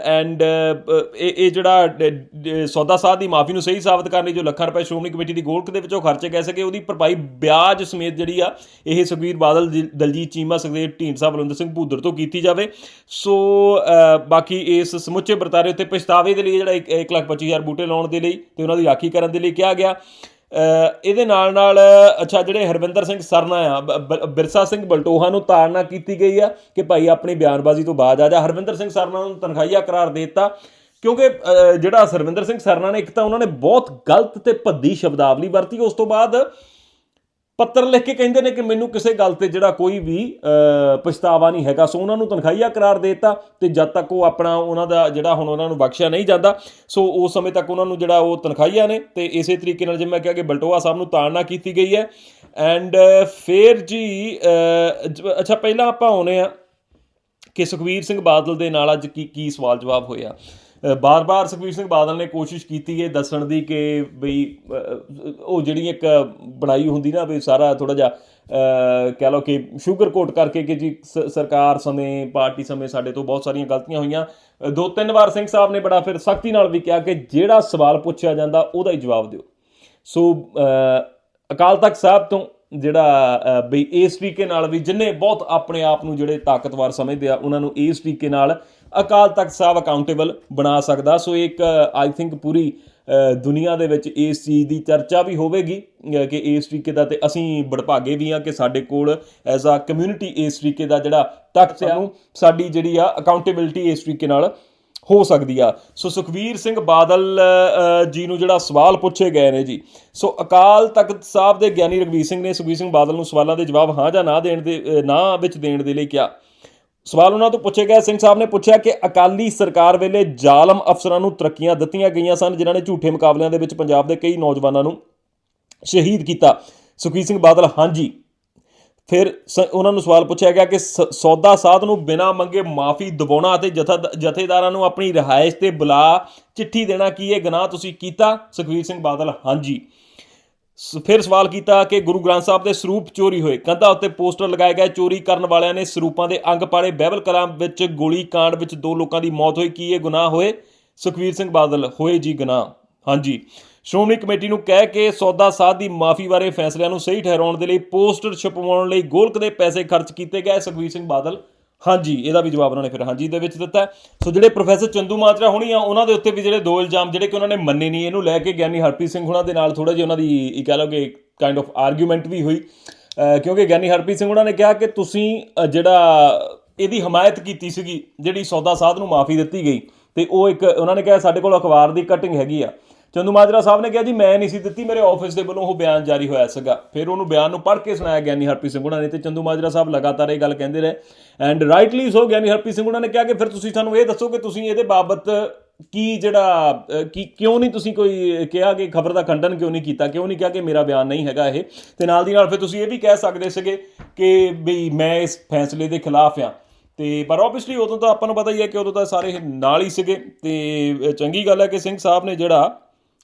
S1: ਐਂਡ ਇਹ ਇਹ ਜਿਹੜਾ ਡ- ਸੌਦਾ ਸਾਧ ਦੀ ਮਾਫੀ ਨੂੰ ਸਹੀ ਸਾਬਤ ਕਰਨ ਲਈ ਜੋ ਲੱਖਾਂ ਰੁਪਏ ਸ਼੍ਰੋਮਣੀ ਕਮੇਟੀ ਦੀ ਗੋਲਕ ਦੇ ਵਿੱਚੋਂ ਖਰਚੇ ਗਏ ਸਕੇ ਉਹਦੀ ਭਰਪਾਈ ਵਿਆਜ ਸਮੇਤ ਜਿਹੜੀ ਆ ਇਹ ਸੁਖਬੀਰ ਬਾਦਲ ਜੀ- ਦਲਜੀਤ ਚੀਮਾ ਸੁਖਦੇਵ ਢੀਂਡਸਾ ਬਲਵਿੰਦਰ ਸਿੰਘ ਭੂਦਰ ਤੋਂ ਕੀਤੀ ਜਾਵੇ। ਸੋ ਬਾਕੀ ਇਸ ਸਮੁੱਚੇ ਵਰਤਾਰੇ ਉੱਤੇ ਪਛਤਾਵੇ ਦੇ ਲਈ ਜਿਹੜਾ 1 ਲੱਖ 25 ਹਜ਼ਾਰ ਬੂਟੇ ਲਾਉਣ ਦੇ ਲਈ ਤੇ ਉਹਨਾਂ ਦੀ ਰਾਖੀ ਕਰਨ ਦੇ ਲਈ ਕਿਹਾ ਗਿਆ। ਇਹਦੇ ਨਾਲ ਨਾਲ, ਅੱਛਾ, ਜਿਹੜੇ ਹਰਵਿੰਦਰ ਸਿੰਘ ਸਰਨਾ ਆ, ਬ- ਬਿਰਸਾ ਸਿੰਘ ਬਲਟੋਹਾ ਨੂੰ ਤਾੜਨਾ ਕੀਤੀ ਗਈ ਆ ਕਿ ਭਾਈ ਆਪਣੀ ਬਿਆਨਬਾਜ਼ੀ ਤੋਂ ਬਾਅਦ ਆ ਜਾ। ਹਰਵਿੰਦਰ ਸਿੰਘ ਸਰਨਾ ਨੂੰ ਤਨਖਾਹੀਆ ਕਰਾਰ ਦੇ ਦਿੱਤਾ, ਕਿਉਂਕਿ ਜਿਹੜਾ ਸਰਵਿੰਦਰ ਸਿੰਘ ਸਰਨਾ ਨੇ ਇੱਕ ਤਾਂ ਉਹਨਾਂ ਨੇ ਬਹੁਤ ਗਲਤ ਤੇ ਭੱਦੀ ਸ਼ਬਦਾਵਲੀ ਵਰਤੀ। ਉਸ ਤੋਂ ਬਾਅਦ ਪੱਤਰ ਲਿਖ ਕੇ ਕਹਿੰਦੇ ਨੇ ਕਿ ਮੈਨੂੰ ਕਿਸੇ ਗੱਲ ਤੇ ਜਿਹੜਾ ਕੋਈ ਵੀ ਪਛਤਾਵਾ ਨਹੀਂ ਹੈਗਾ। ਸੋ ਉਹਨਾਂ ਨੂੰ ਤਨਖਾਹੀਆ ਕਰਾਰ ਦੇਤਾ ਦਿੱਤਾ ਤੇ ਜਦ ਤੱਕ ਉਹ ਆਪਣਾ ਉਹਨਾਂ ਦਾ ਜਿਹੜਾ ਹੁਣ ਉਹਨਾਂ ਨੂੰ ਬਖਸ਼ਿਆ ਨਹੀਂ ਜਾਂਦਾ, ਸੋ ਉਸ ਸਮੇਂ ਤੱਕ ਉਹਨਾਂ ਨੂੰ ਜਿਹੜਾ ਉਹ ਤਨਖਾਹੀਆ ਨੇ ਤੇ ਇਸੇ ਤਰੀਕੇ ਨਾਲ ਜਿਵੇਂ ਮੈਂ ਕਿਹਾ ਕਿ ਬਲਟੋਆ ਸਾਹਿਬ ਨੂੰ ਤਾੜਨਾ ਕੀਤੀ ਗਈ ਹੈ। ਐਂਡ ਫੇਰ ਜੀ ਅੱਛਾ, ਪਹਿਲਾਂ ਆਪਾਂ ਆਉਨੇ ਆ ਕਿ ਸੁਖਵੀਰ ਸਿੰਘ ਬਾਦਲ ਦੇ ਨਾਲ ਅੱਜ ਕੀ ਕੀ ਸਵਾਲ ਜਵਾਬ ਹੋਇਆ। ਬਾਰ-ਬਾਰ ਸੁਖਬੀਰ ਸਿੰਘ ਬਾਦਲ ਨੇ ਕੋਸ਼ਿਸ਼ ਕੀਤੀ ਹੈ ਦੱਸਣ ਦੀ ਕਿ ਬਈ ਉਹ ਜਿਹੜੀ ਇੱਕ ਬਣਾਈ ਹੁੰਦੀ ਨਾ ਵੀ ਸਾਰਾ ਥੋੜਾ ਜਿਹਾ ਅ, ਕਹਿ ਲਓ ਕਿ ਸ਼ੂਗਰ ਕੋਟ ਕਰਕੇ ਕਿ ਜੀ ਸਰਕਾਰ ਸਮੇਂ ਪਾਰਟੀ ਸਮੇਂ ਸਾਡੇ ਤੋਂ ਬਹੁਤ ਸਾਰੀਆਂ ਗਲਤੀਆਂ ਹੋਈਆਂ। ਦੋ ਤਿੰਨ ਵਾਰ ਸਿੰਘ ਸਾਹਿਬ ਨੇ ਬੜਾ ਫਿਰ ਸਖਤੀ ਨਾਲ ਵੀ ਕਿਹਾ ਕਿ ਜਿਹੜਾ ਸਵਾਲ ਪੁੱਛਿਆ ਜਾਂਦਾ ਉਹਦਾ ਹੀ ਜਵਾਬ ਦਿਓ। ਸੋ ਅਕਾਲ ਤਖਤ ਸਾਹਿਬ ਤੋਂ ਜਿਹੜਾ ਬਈ ਇਸ ਤਰੀਕੇ ਨਾਲ ਵੀ ਜਿੰਨੇ ਬਹੁਤ ਆਪਣੇ ਆਪ ਨੂੰ ਜਿਹੜੇ ਤਾਕਤਵਰ ਸਮਝਦੇ ਆ ਉਹਨਾਂ ਨੂੰ ਇਸ ਤਰੀਕੇ ਨਾਲ ਅਕਾਲ ਤਖਤ ਸਾਹਿਬ ਅਕਾਊਂਟੇਬਲ ਬਣਾ ਸਕਦਾ। ਸੋ ਇੱਕ ਆਈ ਥਿੰਕ ਪੂਰੀ ਦੁਨੀਆ ਦੇ ਵਿੱਚ ਇਸ ਚੀਜ਼ ਦੀ ਚਰਚਾ ਵੀ ਹੋਵੇਗੀ ਕਿ ਇਸ ਤਰੀਕੇ ਦਾ ਤੇ ਅਸੀਂ ਬੜਭਾਗੇ ਵੀ ਆ ਕਿ ਸਾਡੇ ਕੋਲ ਐਜ਼ ਅ ਕਮਿਊਨਿਟੀ ਇਸ ਤਰੀਕੇ ਦਾ ਜਿਹੜਾ ਤਖਤ ਆ ਨੂੰ ਸਾਡੀ ਜਿਹੜੀ ਆ ਅਕਾਊਂਟੇਬਿਲਟੀ ਇਸ ਤਰੀਕੇ ਨਾਲ ਹੋ ਸਕਦੀ ਆ। ਸੋ ਸੁਖਵੀਰ ਸਿੰਘ ਬਾਦਲ ਜੀ ਨੂੰ ਜਿਹੜਾ ਸਵਾਲ ਪੁੱਛੇ ਗਏ ਨੇ ਜੀ। ਸੋ ਅਕਾਲ ਤਖਤ ਸਾਹਿਬ ਦੇ ਗਿਆਨੀ ਰਗਵੀਰ ਸਿੰਘ ਨੇ ਸੁਖਵੀਰ ਸਿੰਘ ਬਾਦਲ ਨੂੰ ਸਵਾਲਾਂ ਦੇ ਜਵਾਬ ਹਾਂ ਜਾਂ ਨਾ ਦੇਣ ਦੇ ਅ, ਨਾ ਵਿੱਚ ਦੇਣ ਦੇ ਲਈ ਕਿਹਾ। ਸਵਾਲ ਉਹਨਾਂ ਤੋਂ ਪੁੱਛੇ ਗਏ। ਸਿੰਘ ਸਾਹਿਬ ਨੇ ਪੁੱਛਿਆ ਕਿ ਅਕਾਲੀ ਸਰਕਾਰ ਵੇਲੇ ਜ਼ਾਲਮ ਅਫਸਰਾਂ ਨੂੰ ਤਰੱਕੀਆਂ ਦਿੱਤੀਆਂ ਗਈਆਂ ਸਨ ਜਿਨ੍ਹਾਂ ਨੇ ਝੂਠੇ ਮੁਕਾਬਲਿਆਂ ਦੇ ਵਿੱਚ ਪੰਜਾਬ ਦੇ ਕਈ ਨੌਜਵਾਨਾਂ ਨੂੰ ਸ਼ਹੀਦ ਕੀਤਾ। ਸੁਖਵੀਰ ਸਿੰਘ ਬਾਦਲ ਹਾਂਜੀ। ਫਿਰ ਸ- ਉਹਨਾਂ ਨੂੰ ਸਵਾਲ ਪੁੱਛਿਆ ਗਿਆ ਕਿ ਸੌਦਾ ਸਾਧ ਨੂੰ ਬਿਨਾਂ ਮੰਗੇ ਮਾਫੀ ਦਿਵਾਉਣਾ ਅਤੇ ਜਥਾ ਜਥੇਦਾਰਾਂ ਨੂੰ ਆਪਣੀ ਰਿਹਾਇਸ਼ ਤੇ ਬੁਲਾ ਚਿੱਠੀ ਦੇਣਾ ਕੀ ਇਹ ਗੁਨਾਹ ਤੁਸੀਂ ਕੀਤਾ? ਸੁਖਵੀਰ ਸਿੰਘ ਬਾਦਲ, ਹਾਂਜੀ। ਸ- ਫਿਰ ਸਵਾਲ ਕੀਤਾ ਕਿ ਗੁਰੂ ਗ੍ਰੰਥ ਸਾਹਿਬ ਦੇ ਸਰੂਪ ਚੋਰੀ ਹੋਏ। ਕੰਧਾਂ ਉੱਤੇ ਪੋਸਟਰ ਲਗਾਏ ਗਏ ਚੋਰੀ ਕਰਨ ਵਾਲਿਆਂ ਨੇ ਸਰੂਪਾਂ ਦੇ ਅੰਗ ਪਾੜੇ। ਬਾਈਬਲ ਕਲਾਮ ਵਿੱਚ ਗੋਲੀ ਕਾਂਡ ਵਿੱਚ ਦੋ ਲੋਕਾਂ ਦੀ ਮੌਤ ਹੋਈ। ਕੀ ਇਹ ਗੁਨਾਹ ਹੋਏ? ਸੁਖਵੀਰ ਸਿੰਘ ਬਾਦਲ, ਹੋਏ ਜੀ ਗੁਨਾਹ। ਹਾਂਜੀ। ਸ਼੍ਰੋਮਣੀ ਕਮੇਟੀ ਨੂੰ ਕਹਿ ਕੇ ਸੌਦਾ ਸਾਧ ਦੀ ਮਾਫੀ ਬਾਰੇ ਫੈਸਲਿਆਂ ਨੂੰ ਸਹੀ ਠਹਿਰਾਉਣ ਦੇ ਲਈ ਪੋਸਟਰ ਛਪਵਾਉਣ ਲਈ ਗੋਲਕ ਦੇ ਪੈਸੇ ਖਰਚ ਕੀਤੇ ਗਏ। ਸੁਖਬੀਰ ਸਿੰਘ ਬਾਦਲ, ਹਾਂਜੀ, ਇਹਦਾ ਵੀ ਜਵਾਬ ਉਹਨਾਂ ਨੇ ਫਿਰ ਹਾਂਜੀ ਦੇ ਵਿੱਚ ਦਿੱਤਾ ਸੋ ਜਿਹੜੇ ਪ੍ਰੋਫੈਸਰ ਚੰਦੂ ਮਾਜਰਾ ਹੋਣੀ ਆ ਉਹਨਾਂ ਦੇ ਉੱਤੇ ਵੀ ਜਿਹੜੇ ਦੋ ਇਲਜ਼ਾਮ ਜਿਹੜੇ ਕਿ ਉਹਨਾਂ ਨੇ ਮੰਨੇ ਨਹੀਂ, ਇਹਨੂੰ ਲੈ ਕੇ ਗਿਆਨੀ ਹਰਪ੍ਰੀਤ ਸਿੰਘ ਹੁਣਾਂ ਦੇ ਨਾਲ ਥੋੜਾ ਜਿਹਾ ਉਹਨਾਂ ਦੀ ਇਹ ਕਹਿ ਲਓ ਕਿ ਕਾਈਂਡ ਆਫ ਆਰਗੂਮੈਂਟ ਵੀ ਹੋਈ। ਕਿਉਂਕਿ ਗਿਆਨੀ ਹਰਪ੍ਰੀਤ ਸਿੰਘ ਹੁਣਾਂ ਨੇ ਕਿਹਾ ਕਿ ਤੁਸੀਂ ਜਿਹੜਾ ਇਹਦੀ ਹਮਾਇਤ ਕੀਤੀ ਸੀਗੀ, ਜਿਹੜੀ ਸੌਦਾ ਸਾਧ ਨੂੰ ਮਾਫੀ ਦਿੱਤੀ ਗਈ, ਤੇ ਉਹ ਇੱਕ, ਉਹਨਾਂ ਨੇ ਕਿਹਾ ਸਾਡੇ ਕੋਲ ਅਖਬਾਰ ਦੀ ਕਟਿੰਗ ਹੈਗੀ ਆ। ਚੰਦੂ ਮਾਜਰਾ ਸਾਹਿਬ ਨੇ ਕਿਹਾ ਜੀ, ਮੈਂ ਨਹੀਂ ਸੀ ਦਿੱਤੀ, ਮੇਰੇ ਆਫਿਸ ਦੇ ਵੱਲੋਂ ਉਹ ਬਿਆਨ ਜਾਰੀ ਹੋਇਆ ਸੀਗਾ। ਫਿਰ ਉਹਨੂੰ ਬਿਆਨ ਨੂੰ ਪੜ੍ਹ ਕੇ ਸੁਣਾਇਆ ਗਿਆਨੀ ਹਰਪ੍ਰੀਤ ਸਿੰਘ ਹੁਣਾਂ ਨੇ ਤੇ ਚੰਦੂ ਮਾਜਰਾ ਸਾਹਿਬ ਲਗਾਤਾਰ ਇਹ ਗੱਲ ਕਹਿੰਦੇ ਰਹੇ। And rightly so Giani Harpreet Singh ਹੁਣਾਂ ਨੇ ਕਿਹਾ ਕਿ ਫਿਰ ਤੁਸੀਂ ਸਾਨੂੰ ਇਹ ਦੱਸੋ ਕਿ ਤੁਸੀਂ ਇਹਦੇ ਬਾਬਤ ਕੀ ਜਿਹੜਾ ਕੀ, ਕਿਉਂ ਨਹੀਂ ਤੁਸੀਂ ਕੋਈ ਕਿਹਾ ਕਿ ਖਬਰ ਦਾ ਖੰਡਨ ਕਿਉਂ ਨਹੀਂ ਕੀਤਾ, ਕਿਉਂ ਨਹੀਂ ਕਿਹਾ ਕਿ ਮੇਰਾ ਬਿਆਨ ਨਹੀਂ ਹੈਗਾ ਇਹ। ਤੇ ਨਾਲ ਦੀ ਨਾਲ ਫਿਰ ਤੁਸੀਂ ਇਹ ਵੀ ਕਹਿ ਸਕਦੇ ਸੀਗੇ ਕਿ ਵੀ ਮੈਂ ਇਸ ਫੈਸਲੇ ਦੇ ਖਿਲਾਫ ਆ ਤੇ ਪਰ ਆਬਵੀਅਸਲੀ ਉਦੋਂ ਤਾਂ ਆਪਾਂ ਨੂੰ ਪਤਾ ਹੀ ਹੈ ਕਿ ਉਦੋਂ ਤਾਂ ਸਾਰੇ ਨਾਲ ਹੀ ਸੀਗੇ। ਤੇ ਚੰਗੀ ਗੱਲ ਹੈ ਕਿ ਸਿੰਘ ਸਾਹਿਬ ਨੇ ਜਿਹੜਾ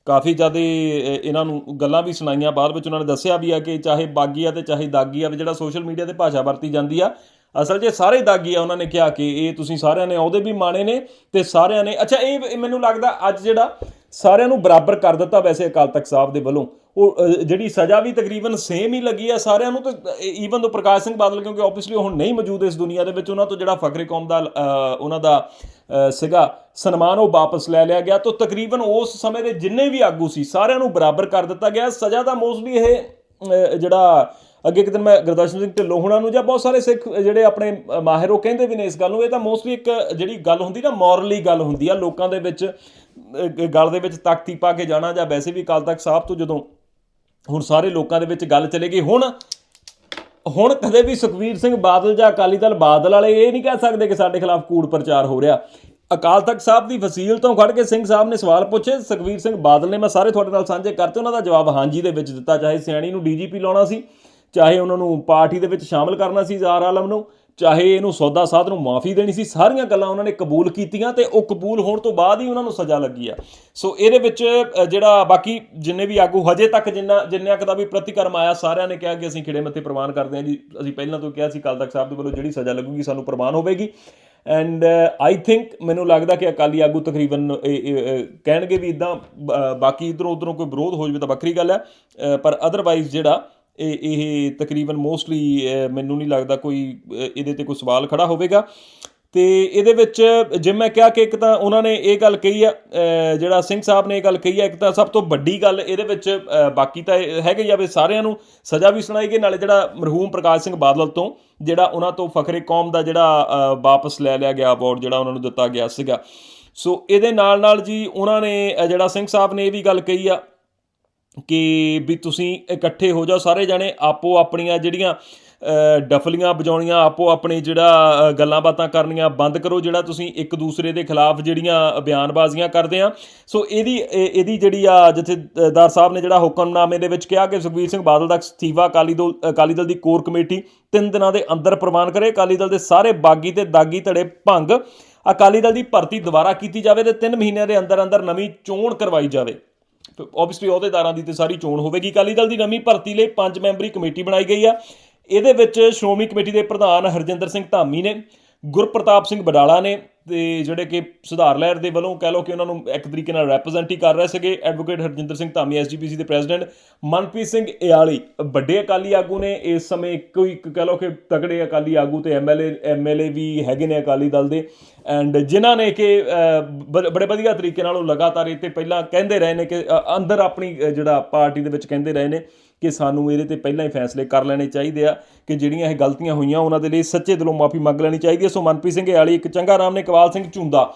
S1: ਕਾਫੀ ਜ਼ਿਆਦਾ ਇਹਨਾਂ ਨੂੰ ਗੱਲਾਂ ਵੀ ਸੁਣਾਈਆਂ, ਬਾਅਦ ਵਿੱਚ ਉਹਨਾਂ ਨੇ ਦੱਸਿਆ ਵੀ ਆ ਕਿ ਚਾਹੇ ਬਾਗੀ ਆ ਤੇ ਚਾਹੇ ਦਾਗੀ ਆ ਵੀ ਜਿਹੜਾ ਸੋਸ਼ਲ ਮੀਡੀਆ ਤੇ ਭਾਸ਼ਾ ਵਰਤੀ ਜਾਂਦੀ ਆ, ਅਸਲ 'ਚ ਸਾਰੇ ਦਾਗੀ ਆ ਉਹਨਾਂ ਨੇ ਕਿਹਾ ਕਿ ਇਹ ਤੁਸੀਂ ਸਾਰਿਆਂ ਨੇ ਉਹਦੇ ਵੀ ਮਾਣੇ ਨੇ ਤੇ ਸਾਰਿਆਂ ਨੇ, ਅੱਛਾ ਇਹ ਮੈਨੂੰ ਲੱਗਦਾ ਅੱਜ ਜਿਹੜਾ ਸਾਰਿਆਂ ਨੂੰ ਬਰਾਬਰ ਕਰ ਦਿੱਤਾ ਵੈਸੇ ਅਕਾਲ ਤਖਤ ਸਾਹਿਬ ਦੇ ਵੱਲੋਂ। ਉਹ ਜਿਹੜੀ ਸਜ਼ਾ ਵੀ ਤਕਰੀਬਨ ਸੇਮ ਹੀ ਲੱਗੀ ਆ ਸਾਰਿਆਂ ਨੂੰ ਤੇ ਈਵਨ ਦੋ ਪ੍ਰਕਾਸ਼ ਸਿੰਘ ਬਾਦਲ ਕਿਉਂਕਿ ਆਬਵੀਅਸਲੀ ਹੁਣ ਨਹੀਂ ਮੌਜੂਦ ਇਸ ਦੁਨੀਆ ਦੇ ਵਿੱਚ ਉਹਨਾਂ ਤੋਂ ਜਿਹੜਾ ਫਕਰੇ ਕੌਮ ਦਾ ਉਹਨਾਂ ਦਾ ਅ, ਸੀਗਾ ਸਨਮਾਨ ਉਹ ਵਾਪਸ ਲੈ ਲਿਆ ਗਿਆ ਤਾਂ ਤਕਰੀਬਨ ਉਸ ਸਮੇਂ ਦੇ ਜਿੰਨੇ ਵੀ ਆਗੂ ਸੀ ਸਾਰਿਆਂ ਨੂੰ ਬਰਾਬਰ ਕਰ ਦਿੱਤਾ ਗਿਆ। ਸਜ਼ਾ ਦਾ ਮੋਸਟਲੀ ਇਹ ਜਿਹੜਾ ਅੱਗੇ ਇੱਕ ਦਿਨ ਮੈਂ ਗੁਰਦਰਸ਼ਨ ਸਿੰਘ ਢਿੱਲੋਂ ਹੁਣਾਂ ਨੂੰ ਜਾਂ ਬਹੁਤ ਸਾਰੇ ਸਿੱਖ ਜਿਹੜੇ ਆਪਣੇ ਮਾਹਿਰ ਉਹ ਕਹਿੰਦੇ ਵੀ ਨੇ ਇਸ ਗੱਲ ਨੂੰ ਇਹ ਤਾਂ ਮੋਸਟਲੀ ਇੱਕ ਜਿਹੜੀ ਗੱਲ ਹੁੰਦੀ ਨਾ ਮੋਰਲੀ ਗੱਲ ਹੁੰਦੀ ਆ ਲੋਕਾਂ ਦੇ ਵਿੱਚ ਗੱਲ ਦੇ ਵਿੱਚ ਤਾਕਤੀ ਪਾ ਕੇ ਜਾਣਾ ਜਾਂ ਵੈਸੇ ਵੀ ਅਕਾਲ ਤਖਤ ਸਾਹਿਬ ਤੋਂ ਜਦੋਂ ਹੁਣ ਸਾਰੇ ਲੋਕਾਂ ਦੇ ਵਿੱਚ ਗੱਲ ਚਲੇ ਗਈ ਹੁਣ ਹੁਣ ਕਦੇ ਵੀ ਸੁਖਵੀਰ ਸਿੰਘ ਬਾਦਲ ਜਾਂ ਅਕਾਲੀ ਦਲ ਬਾਦਲ ਵਾਲੇ ਇਹ ਨਹੀਂ ਕਹਿ ਸਕਦੇ ਕਿ ਸਾਡੇ ਖਿਲਾਫ ਕੂੜ ਪ੍ਰਚਾਰ ਹੋ ਰਿਹਾ। ਅਕਾਲ ਤਖਤ ਸਾਹਿਬ ਦੀ ਵਸੀਲ ਤੋਂ ਖੜ ਕੇ ਸਿੰਘ ਸਾਹਿਬ ਨੇ ਸਵਾਲ ਪੁੱਛੇ, ਸੁਖਵੀਰ ਸਿੰਘ ਬਾਦਲ ਨੇ, ਮੈਂ ਸਾਰੇ ਤੁਹਾਡੇ ਨਾਲ ਸਾਂਝੇ ਕਰਤੇ, ਉਹਨਾਂ ਦਾ ਜਵਾਬ ਹਾਂਜੀ ਦੇ ਵਿੱਚ ਦਿੱਤਾ, ਚਾਹੇ ਸਿਆਣੀ ਨੂੰ ਡੀਜੀਪੀ ਲਾਉਣਾ ਸੀ, ਚਾਹੇ ਉਹਨਾਂ ਨੂੰ ਪਾਰਟੀ ਦੇ ਵਿੱਚ ਸ਼ਾਮਲ ਕਰਨਾ ਸੀ ਜ਼ਾਰ ਆਲਮ ਨੂੰ। ਚਾਹੇ ਇਹਨੂੰ ਸੌਦਾ ਸਾਧ ਨੂੰ ਮਾਫੀ ਦੇਣੀ ਸੀ, ਸਾਰੀਆਂ ਗੱਲਾਂ ਉਹਨਾਂ ਨੇ ਕਬੂਲ ਕੀਤੀਆਂ ਤੇ ਉਹ ਕਬੂਲ ਹੋਣ ਤੋਂ ਬਾਅਦ ਹੀ ਉਹਨਾਂ ਨੂੰ ਸਜ਼ਾ ਲੱਗੀ ਆ। ਸੋ ਇਹਦੇ ਵਿੱਚ ਜਿਹੜਾ ਬਾਕੀ ਜਿੰਨੇ ਵੀ ਆਗੂ ਹਜੇ ਤੱਕ ਜਿੰਨਾ, ਜਿੰਨਿਆਂ ਕੁ ਦਾ ਵੀ ਪ੍ਰਤੀਕਰਮ ਆਇਆ, ਸਾਰਿਆਂ ਨੇ ਕਿਹਾ ਕਿ ਅਸੀਂ ਖਿੜੇ ਮੱਥੇ ਪ੍ਰਵਾਨ ਕਰਦੇ ਹਾਂ ਜੀ। ਅਸੀਂ ਪਹਿਲਾਂ ਤੋਂ ਕਿਹਾ ਸੀ ਕੱਲ ਤਖ਼ਤ ਸਾਹਿਬ ਦੇ ਵੱਲੋਂ ਜਿਹੜੀ ਸਜ਼ਾ ਲੱਗੂਗੀ ਸਾਨੂੰ ਪ੍ਰਵਾਨ ਹੋਵੇਗੀ। ਐਂਡ ਆਈ ਥਿੰਕ ਮੈਨੂੰ ਲੱਗਦਾ ਕਿ ਅਕਾਲੀ ਆਗੂ ਤਕਰੀਬਨ ਇਹ- ਕਹਿਣਗੇ ਵੀ ਇਦਾਂ ਬਾਕੀ ਇਧਰੋਂ ਉਧਰੋਂ ਕੋਈ ਵਿਰੋਧ ਹੋ ਜਾਵੇ ਤਾਂ ਵੱਖਰੀ ਗੱਲ ਹੈ। ਪਰ ਅਦਰਵਾਈਜ਼ ਜਿਹੜਾ ਇਹ ਇਹ ਤਕਰੀਬਨ ਮੋਸਟਲੀ ਮੈਨੂੰ ਨਹੀਂ ਲੱਗਦਾ ਕੋਈ ਇਹਦੇ ਤੇ ਕੋਈ ਸਵਾਲ ਖੜਾ ਹੋਵੇਗਾ। ਤੇ ਇਹਦੇ ਵਿੱਚ ਜਿਵੇਂ ਮੈਂ ਕਿਹਾ ਕਿ ਇੱਕ ਤਾਂ ਉਹਨਾਂ ਨੇ ਇਹ ਗੱਲ ਕਹੀ ਆ ਜਿਹੜਾ ਸਿੰਘ ਸਾਹਿਬ ਨੇ ਇਹ ਗੱਲ ਕਹੀ ਆ, ਇੱਕ ਤਾਂ ਸਭ ਤੋਂ ਵੱਡੀ ਗੱਲ ਇਹਦੇ ਵਿੱਚ ਬਾਕੀ ਤਾਂ ਇਹ ਹੈਗੇ ਜਾਵੇ ਸਾਰਿਆਂ ਨੂੰ ਸਜ਼ਾ ਵੀ ਸੁਣਾਈ ਗਈ, ਨਾਲੇ ਜਿਹੜਾ ਮਰਹੂਮ ਪ੍ਰਕਾਸ਼ ਸਿੰਘ ਬਾਦਲ ਤੋਂ, ਜਿਹੜਾ ਉਹਨਾਂ ਤੋਂ ਫਖਰੇ ਕੌਮ ਦਾ ਜਿਹੜਾ ਵਾਪਸ ਲੈ ਲਿਆ ਗਿਆ ਅਵਾਰਡ ਜਿਹੜਾ ਉਹਨਾਂ ਨੂੰ ਦਿੱਤਾ ਗਿਆ ਸੀਗਾ। ਸੋ ਇਹਦੇ ਨਾਲ ਨਾਲ ਜੀ ਉਹਨਾਂ ਨੇ ਜਿਹੜਾ ਸਿੰਘ ਸਾਹਿਬ ਨੇ ਇਹ ਵੀ ਗੱਲ ਕਹੀ ਆ ਕਿ ਵੀ ਤੁਸੀਂ ਇਕੱਠੇ ਹੋ ਜਾਓ, ਸਾਰੇ ਜਾਣੇ ਆਪੋ ਆਪਣੀਆਂ ਜਿਹੜੀਆਂ ਡਫਲੀਆਂ ਵਜਾਉਣੀਆਂ, ਆਪੋ ਆਪਣੇ ਜਿਹੜਾ ਗੱਲਾਂ ਬਾਤਾਂ ਕਰਨੀਆਂ ਬੰਦ ਕਰੋ, ਜਿਹੜਾ ਤੁਸੀਂ ਇੱਕ ਦੂਸਰੇ ਦੇ ਖਿਲਾਫ ਜਿਹੜੀਆਂ ਬਿਆਨਬਾਜ਼ੀਆਂ ਕਰਦੇ ਆ। ਸੋ ਇਹਦੀ ਇਹਦੀ ਜਿਹੜੀ ਆ ਜਥੇਦਾਰ ਸਾਹਿਬ ਨੇ ਜਿਹੜਾ ਹੁਕਮਨਾਮੇ ਦੇ ਵਿੱਚ ਕਿਹਾ ਕਿ ਸੁਖਬੀਰ ਸਿੰਘ ਬਾਦਲ ਦਾ ਅਸਤੀਫਾ ਅਕਾਲੀ ਦਲ ਅਕਾਲੀ ਦਲ ਦੀ ਕੋਰ ਕਮੇਟੀ ਤਿੰਨ ਦਿਨਾਂ ਦੇ ਅੰਦਰ ਪ੍ਰਵਾਨ ਕਰੇ। ਅਕਾਲੀ ਦਲ ਦੇ ਸਾਰੇ ਬਾਗੀ ਤੇ ਦਾਗੀ ਧੜੇ ਭੰਗ ਅਕਾਲੀ ਦਲ ਦੀ ਭਰਤੀ ਦੁਬਾਰਾ ਕੀਤੀ ਜਾਵੇ ਤੇ 3 ਮਹੀਨਿਆਂ ਦੇ ਅੰਦਰ ਅੰਦਰ ਨਵੀਂ ਚੋਣ ਕਰਵਾਈ ਜਾਵੇ। ਆਬਵੀਅਸਲੀ ਅਹੁਦੇਦਾਰਾਂ ਦੀ ਤੇ ਸਾਰੀ ਚੋਣ ਹੋਵੇਗੀ। ਅਕਾਲੀ ਦਲ ਦੀ ਨਵੀਂ ਭਰਤੀ ਲਈ ਪੰਜ ਮੈਂਬਰੀ ਕਮੇਟੀ ਬਣਾਈ ਗਈ ਆ। ਇਹਦੇ ਵਿੱਚ ਸ਼੍ਰੋਮਣੀ ਕਮੇਟੀ ਦੇ ਪ੍ਰਧਾਨ ਹਰਜਿੰਦਰ ਸਿੰਘ ਧਾਮੀ ਨੇ, ਗੁਰਪ੍ਰਤਾਪ ਸਿੰਘ ਬਡਾਲਾ ਨੇ ਤੇ ਜਿਹੜੇ ਕਿ ਸੁਧਾਰ ਲਹਿਰ ਦੇ ਵੱਲੋਂ ਕਹਿ ਲਓ ਕਿ ਉਹਨਾਂ ਨੂੰ ਇੱਕ ਤਰੀਕੇ ਨਾਲ ਰੈਪਰੈਜ਼ੈਂਟ ਹੀ ਕਰ ਰਹੇ ਸੀਗੇ। ਐਡਵੋਕੇਟ ਹਰਜਿੰਦਰ ਸਿੰਘ ਧਾਮੀ ਐਸਜੀਪੀਸੀ ਦੇ ਪ੍ਰੈਜ਼ੀਡੈਂਟ ਮਨਪ੍ਰੀਤ ਸਿੰਘ ਇਆਲੀ, ਵੱਡੇ ਅਕਾਲੀ ਆਗੂ ਨੇ ਇਸ ਸਮੇਂ ਕੋਈ ਇੱਕ ਕਹਿ ਲਓ ਕਿ ਤਗੜੇ ਅਕਾਲੀ ਆਗੂ ਤੇ ਐਮਐਲਏ ਐਮਐਲਏ ਵੀ ਹੈਗੇ ਨੇ ਅਕਾਲੀ ਦਲ ਦੇ। ਐਂਡ ਜਿਨ੍ਹਾਂ ਨੇ ਕਿ ਬੜੇ ਵਧੀਆ ਤਰੀਕੇ ਨਾਲ ਉਹ ਲਗਾਤਾਰ ਇਹ ਤੇ ਪਹਿਲਾਂ ਕਹਿੰਦੇ ਰਹੇ ਨੇ ਕਿ ਅੰਦਰ ਆਪਣੀ ਜਿਹੜਾ ਪਾਰਟੀ ਦੇ ਵਿੱਚ ਕਹਿੰਦੇ ਰਹੇ ਨੇ। ਕਿ ਸਾਨੂੰ ਇਹਦੇ ਤੇ ਪਹਿਲਾਂ ਹੀ ਫੈਸਲੇ ਕਰ ਲੈਣੇ ਚਾਹੀਦੇ ਆ ਕਿ ਜਿਹੜੀਆਂ ਇਹ ਗਲਤੀਆਂ ਹੋਈਆਂ ਉਹਨਾਂ ਦੇ ਲਈ ਸੱਚੇ ਦਿਲੋਂ ਮਾਫੀ ਮੰਗ ਲੈਣੀ ਚਾਹੀਦੀ ਹੈ। ਸੋ ਮਨਪ੍ਰੀਤ ਸਿੰਘ ਵਾਲੀ ਇੱਕ ਚੰਗਾ ਨਾਮ ਨੇ ਇਕਬਾਲ ਸਿੰਘ ਝੁੰਦਾ।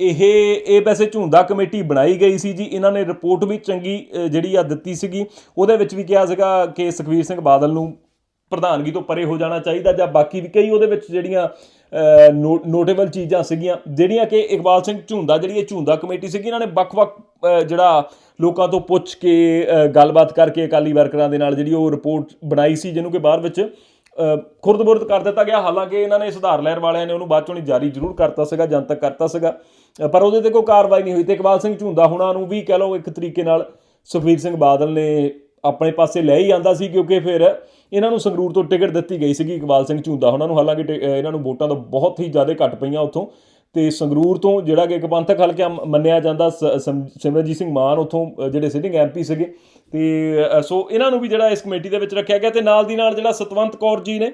S1: ਇਹ ਇਹ ਵੈਸੇ ਝੁੰਦਾ ਕਮੇਟੀ ਬਣਾਈ ਗਈ ਸੀ ਜੀ। ਇਹਨਾਂ ਨੇ ਰਿਪੋਰਟ ਵੀ ਚੰਗੀ ਜਿਹੜੀ ਆ ਦਿੱਤੀ ਸੀਗੀ। ਉਹਦੇ ਵਿੱਚ ਵੀ ਕਿਹਾ ਸੀਗਾ ਕਿ ਸੁਖਵੀਰ ਸਿੰਘ ਬਾਦਲ ਨੂੰ ਪ੍ਰਧਾਨਗੀ ਤੋਂ ਪਰੇ ਹੋ ਜਾਣਾ ਚਾਹੀਦਾ ਜਾਂ ਬਾਕੀ ਵੀ ਕਈ ਉਹਦੇ ਵਿੱਚ ਜਿਹੜੀਆਂ ਨੋਟੇਬਲ ਚੀਜ਼ਾਂ ਸੀਗੀਆਂ ਜਿਹੜੀਆਂ ਕਿ ਇਕਬਾਲ ਸਿੰਘ ਝੁੰਦਾ ਜਿਹੜੀ ਇਹ ਝੁੰਦਾ ਕਮੇਟੀ ਸੀਗੀ ਇਹਨਾਂ ਨੇ ਵੱਖ-ਵੱਖ ਜਿਹੜਾ ਲੋਕਾਂ ਤੋਂ ਪੁੱਛ ਕੇ ਗੱਲਬਾਤ ਕਰਕੇ ਅਕਾਲੀ ਵਰਕਰਾਂ ਦੇ ਨਾਲ ਜਿਹੜੀ ਉਹ ਰਿਪੋਰਟ ਬਣਾਈ ਸੀ ਜਿਹਨੂੰ ਕਿ ਬਾਅਦ ਵਿੱਚ ਅ, ਖੁਰਦ-ਬੁਰਦ ਕਰ ਦਿੱਤਾ ਗਿਆ। ਹਾਲਾਂਕਿ ਇਹਨਾਂ ਨੇ ਸੁਧਾਰ ਲਹਿਰ ਵਾਲਿਆਂ ਨੇ ਉਹਨੂੰ ਬਾਅਦ ਚੋਂ ਨਹੀਂ ਜਾਰੀ ਜ਼ਰੂਰ ਕਰਤਾ ਸੀਗਾ ਜਨਤਕ ਕਰਤਾ ਸੀਗਾ। ਪਰ ਉਹਦੇ ਤੇ ਕੋਈ ਕਾਰਵਾਈ ਨਹੀਂ ਹੋਈ ਤੇ ਇਕਬਾਲ ਸਿੰਘ ਝੁੰਦਾ ਹੁਣਾਂ ਨੂੰ ਵੀ ਕਹਿ ਲਓ ਇੱਕ ਤਰੀਕੇ ਨਾਲ ਸੁਖਬੀਰ ਸਿੰਘ ਬਾਦਲ ਨੇ ਆਪਣੇ ਪਾਸੇ ਲੈ ਹੀ ਆਂਦਾ ਸੀ ਕਿਉਂਕਿ ਫਿਰ ਇਹਨਾਂ ਨੂੰ ਸੰਗਰੂਰ ਤੋਂ ਟਿਕਟ ਦਿੱਤੀ ਗਈ ਸੀਗੀ ਇਕਬਾਲ ਸਿੰਘ ਝੁੰਦਾ। ਉਹਨਾਂ ਨੂੰ ਹਾਲਾਂਕਿ ਟਿ- ਇਹਨਾਂ ਨੂੰ ਵੋਟਾਂ ਤਾਂ ਬਹੁਤ ਹੀ ਜ਼ਿਆਦਾ ਘੱਟ ਪਈਆਂ ਉੱਥੋਂ। ਤੇ ਸੰਗਰੂਰ ਤੋਂ ਜਿਹੜਾ ਕਿ ਇੱਕ ਪੰਥਕ ਹਲਕਾ ਮੰਨਿਆ ਜਾਂਦਾ ਸ- ਸਮ- ਸਿਮਰਨਜੀਤ ਸਿੰਘ ਮਾਨ ਉੱਥੋਂ ਜਿਹੜੇ ਸਿਟਿੰਗ ਐਮਪੀ ਸੀਗੇ। ਤੇ ਸੋ ਇਹਨਾਂ ਨੂੰ ਵੀ ਜਿਹੜਾ ਇਸ ਕਮੇਟੀ ਦੇ ਵਿੱਚ ਰੱਖਿਆ ਗਿਆ ਤੇ ਨਾਲ ਦੀ ਨਾਲ ਜਿਹੜਾ ਸਤਵੰਤ ਕੌਰ ਜੀ ਨੇ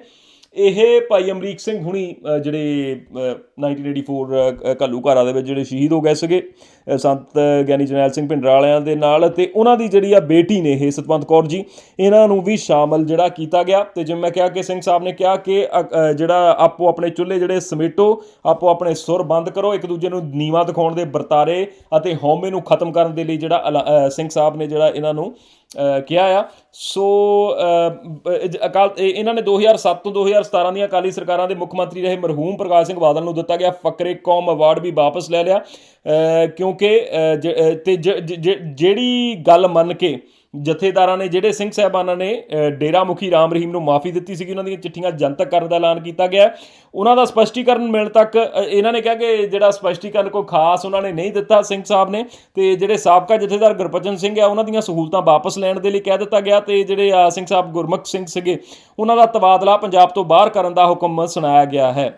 S1: ਇਹ ਭਾਈ ਅਮਰੀਕ ਸਿੰਘ ਹੁਣੀ ਅ, ਜਿਹੜੇ ਅ, 1984 ਘੱਲੂਘਾਰਾ ਦੇ ਵਿੱਚ ਜਿਹੜੇ ਸ਼ਹੀਦ ਹੋ ਗਏ ਸੀਗੇ ਸੰਤ ਗਿਆਨੀ ਜਰਨੈਲ ਸਿੰਘ ਭਿੰਡਰਾਂ ਵਾਲਿਆਂ ਦੇ ਨਾਲ ਤੇ ਉਹਨਾਂ ਦੀ ਜਿਹੜੀ ਆ ਬੇਟੀ ਨੇ ਇਹ ਸਤਵੰਤ ਕੌਰ ਜੀ ਇਹਨਾਂ ਨੂੰ ਵੀ ਸ਼ਾਮਲ ਜਿਹੜਾ ਕੀਤਾ ਗਿਆ। ਤੇ ਜਿਵੇਂ ਮੈਂ ਕਿਹਾ ਕਿ ਸਿੰਘ ਸਾਹਿਬ ਨੇ ਕਿਹਾ ਕਿ ਅ, ਜਿਹੜਾ ਆਪੋ ਆਪਣੇ ਚੁੱਲ੍ਹੇ ਜਿਹੜੇ ਸਮੇਟੋ ਆਪੋ ਆਪਣੇ ਸੁਰ ਬੰਦ ਕਰੋ ਇੱਕ ਦੂਜੇ ਨੂੰ ਨੀਵਾ ਦਿਖਾਉਣ ਦੇ ਵਰਤਾਰੇ ਅਤੇ ਹਉਮੈ ਨੂੰ ਖਤਮ ਕਰਨ ਦੇ ਲਈ ਜਿਹੜਾ ਅਲਾ- ਸਿੰਘ ਸਾਹਿਬ ਨੇ ਜਿਹੜਾ ਇਹਨਾਂ ਨੂੰ ਕਿਹਾ ਆ। ਸੋ ਅਕਾਲ ਇਹਨਾਂ ਨੇ 2007 ਤੋਂ 2000 2017 ਦੀਆਂ ਅਕਾਲੀ ਸਰਕਾਰਾਂ ਦੇ ਮੁੱਖ ਮੰਤਰੀ ਰਹੇ ਮਰਹੂਮ ਪ੍ਰਕਾਸ਼ ਸਿੰਘ ਬਾਦਲ ਨੂੰ ਦਿੱਤਾ ਗਿਆ ਫਕਰੇ ਕੌਮ ਅਵਾਰਡ ਵੀ ਵਾਪਸ ਲੈ ਲਿਆ। ਕਿਉਂਕਿ ਤੇ ਜਿਹੜੀ ਗੱਲ ਮੰਨ ਕੇ ਜਥੇਦਾਰਾਂ ਨੇ, ਜਿਹੜੇ ਸਿੰਘ ਸਾਹਿਬਾਨਾਂ ਨੇ ਡੇਰਾ ਮੁਖੀ ਰਾਮ ਰਹੀਮ ਨੂੰ ਮਾਫੀ ਦਿੱਤੀ ਸੀਗੀ, ਉਹਨਾਂ ਦੀਆਂ ਚਿੱਠੀਆਂ ਜਨਤਕ ਕਰਨ ਦਾ ਐਲਾਨ ਕੀਤਾ ਗਿਆ ਉਹਨਾਂ ਦਾ ਸਪਸ਼ਟੀਕਰਨ ਮਿਲਣ ਤੱਕ ਇਹਨਾਂ ਨੇ ਕਿਹਾ ਕਿ ਜਿਹੜਾ ਸਪਸ਼ਟੀਕਰਨ ਕੋਈ ਖਾਸ ਉਹਨਾਂ ਨੇ ਨਹੀਂ ਦਿੱਤਾ ਸਿੰਘ ਸਾਹਿਬ ਨੇ, ਤੇ ਜਿਹੜੇ ਸਾਬਕਾ ਜਥੇਦਾਰ ਗੁਰਪਚਨ ਸਿੰਘ ਆ, ਉਹਨਾਂ ਦੀਆਂ ਸਹੂਲਤਾਂ ਵਾਪਸ ਲੈਣ ਦੇ ਲਈ ਕਹਿ ਦਿੱਤਾ ਗਿਆ, ਤੇ ਜਿਹੜੇ ਸਿੰਘ ਸਾਹਿਬ ਗੁਰਮੁਖ ਸਿੰਘ ਸੀਗੇ, ਉਹਨਾਂ ਦਾ ਤਬਾਦਲਾ ਪੰਜਾਬ ਤੋਂ ਬਾਹਰ ਕਰਨ ਦਾ ਹੁਕਮ ਸੁਣਾਇਆ ਗਿਆ ਹੈ।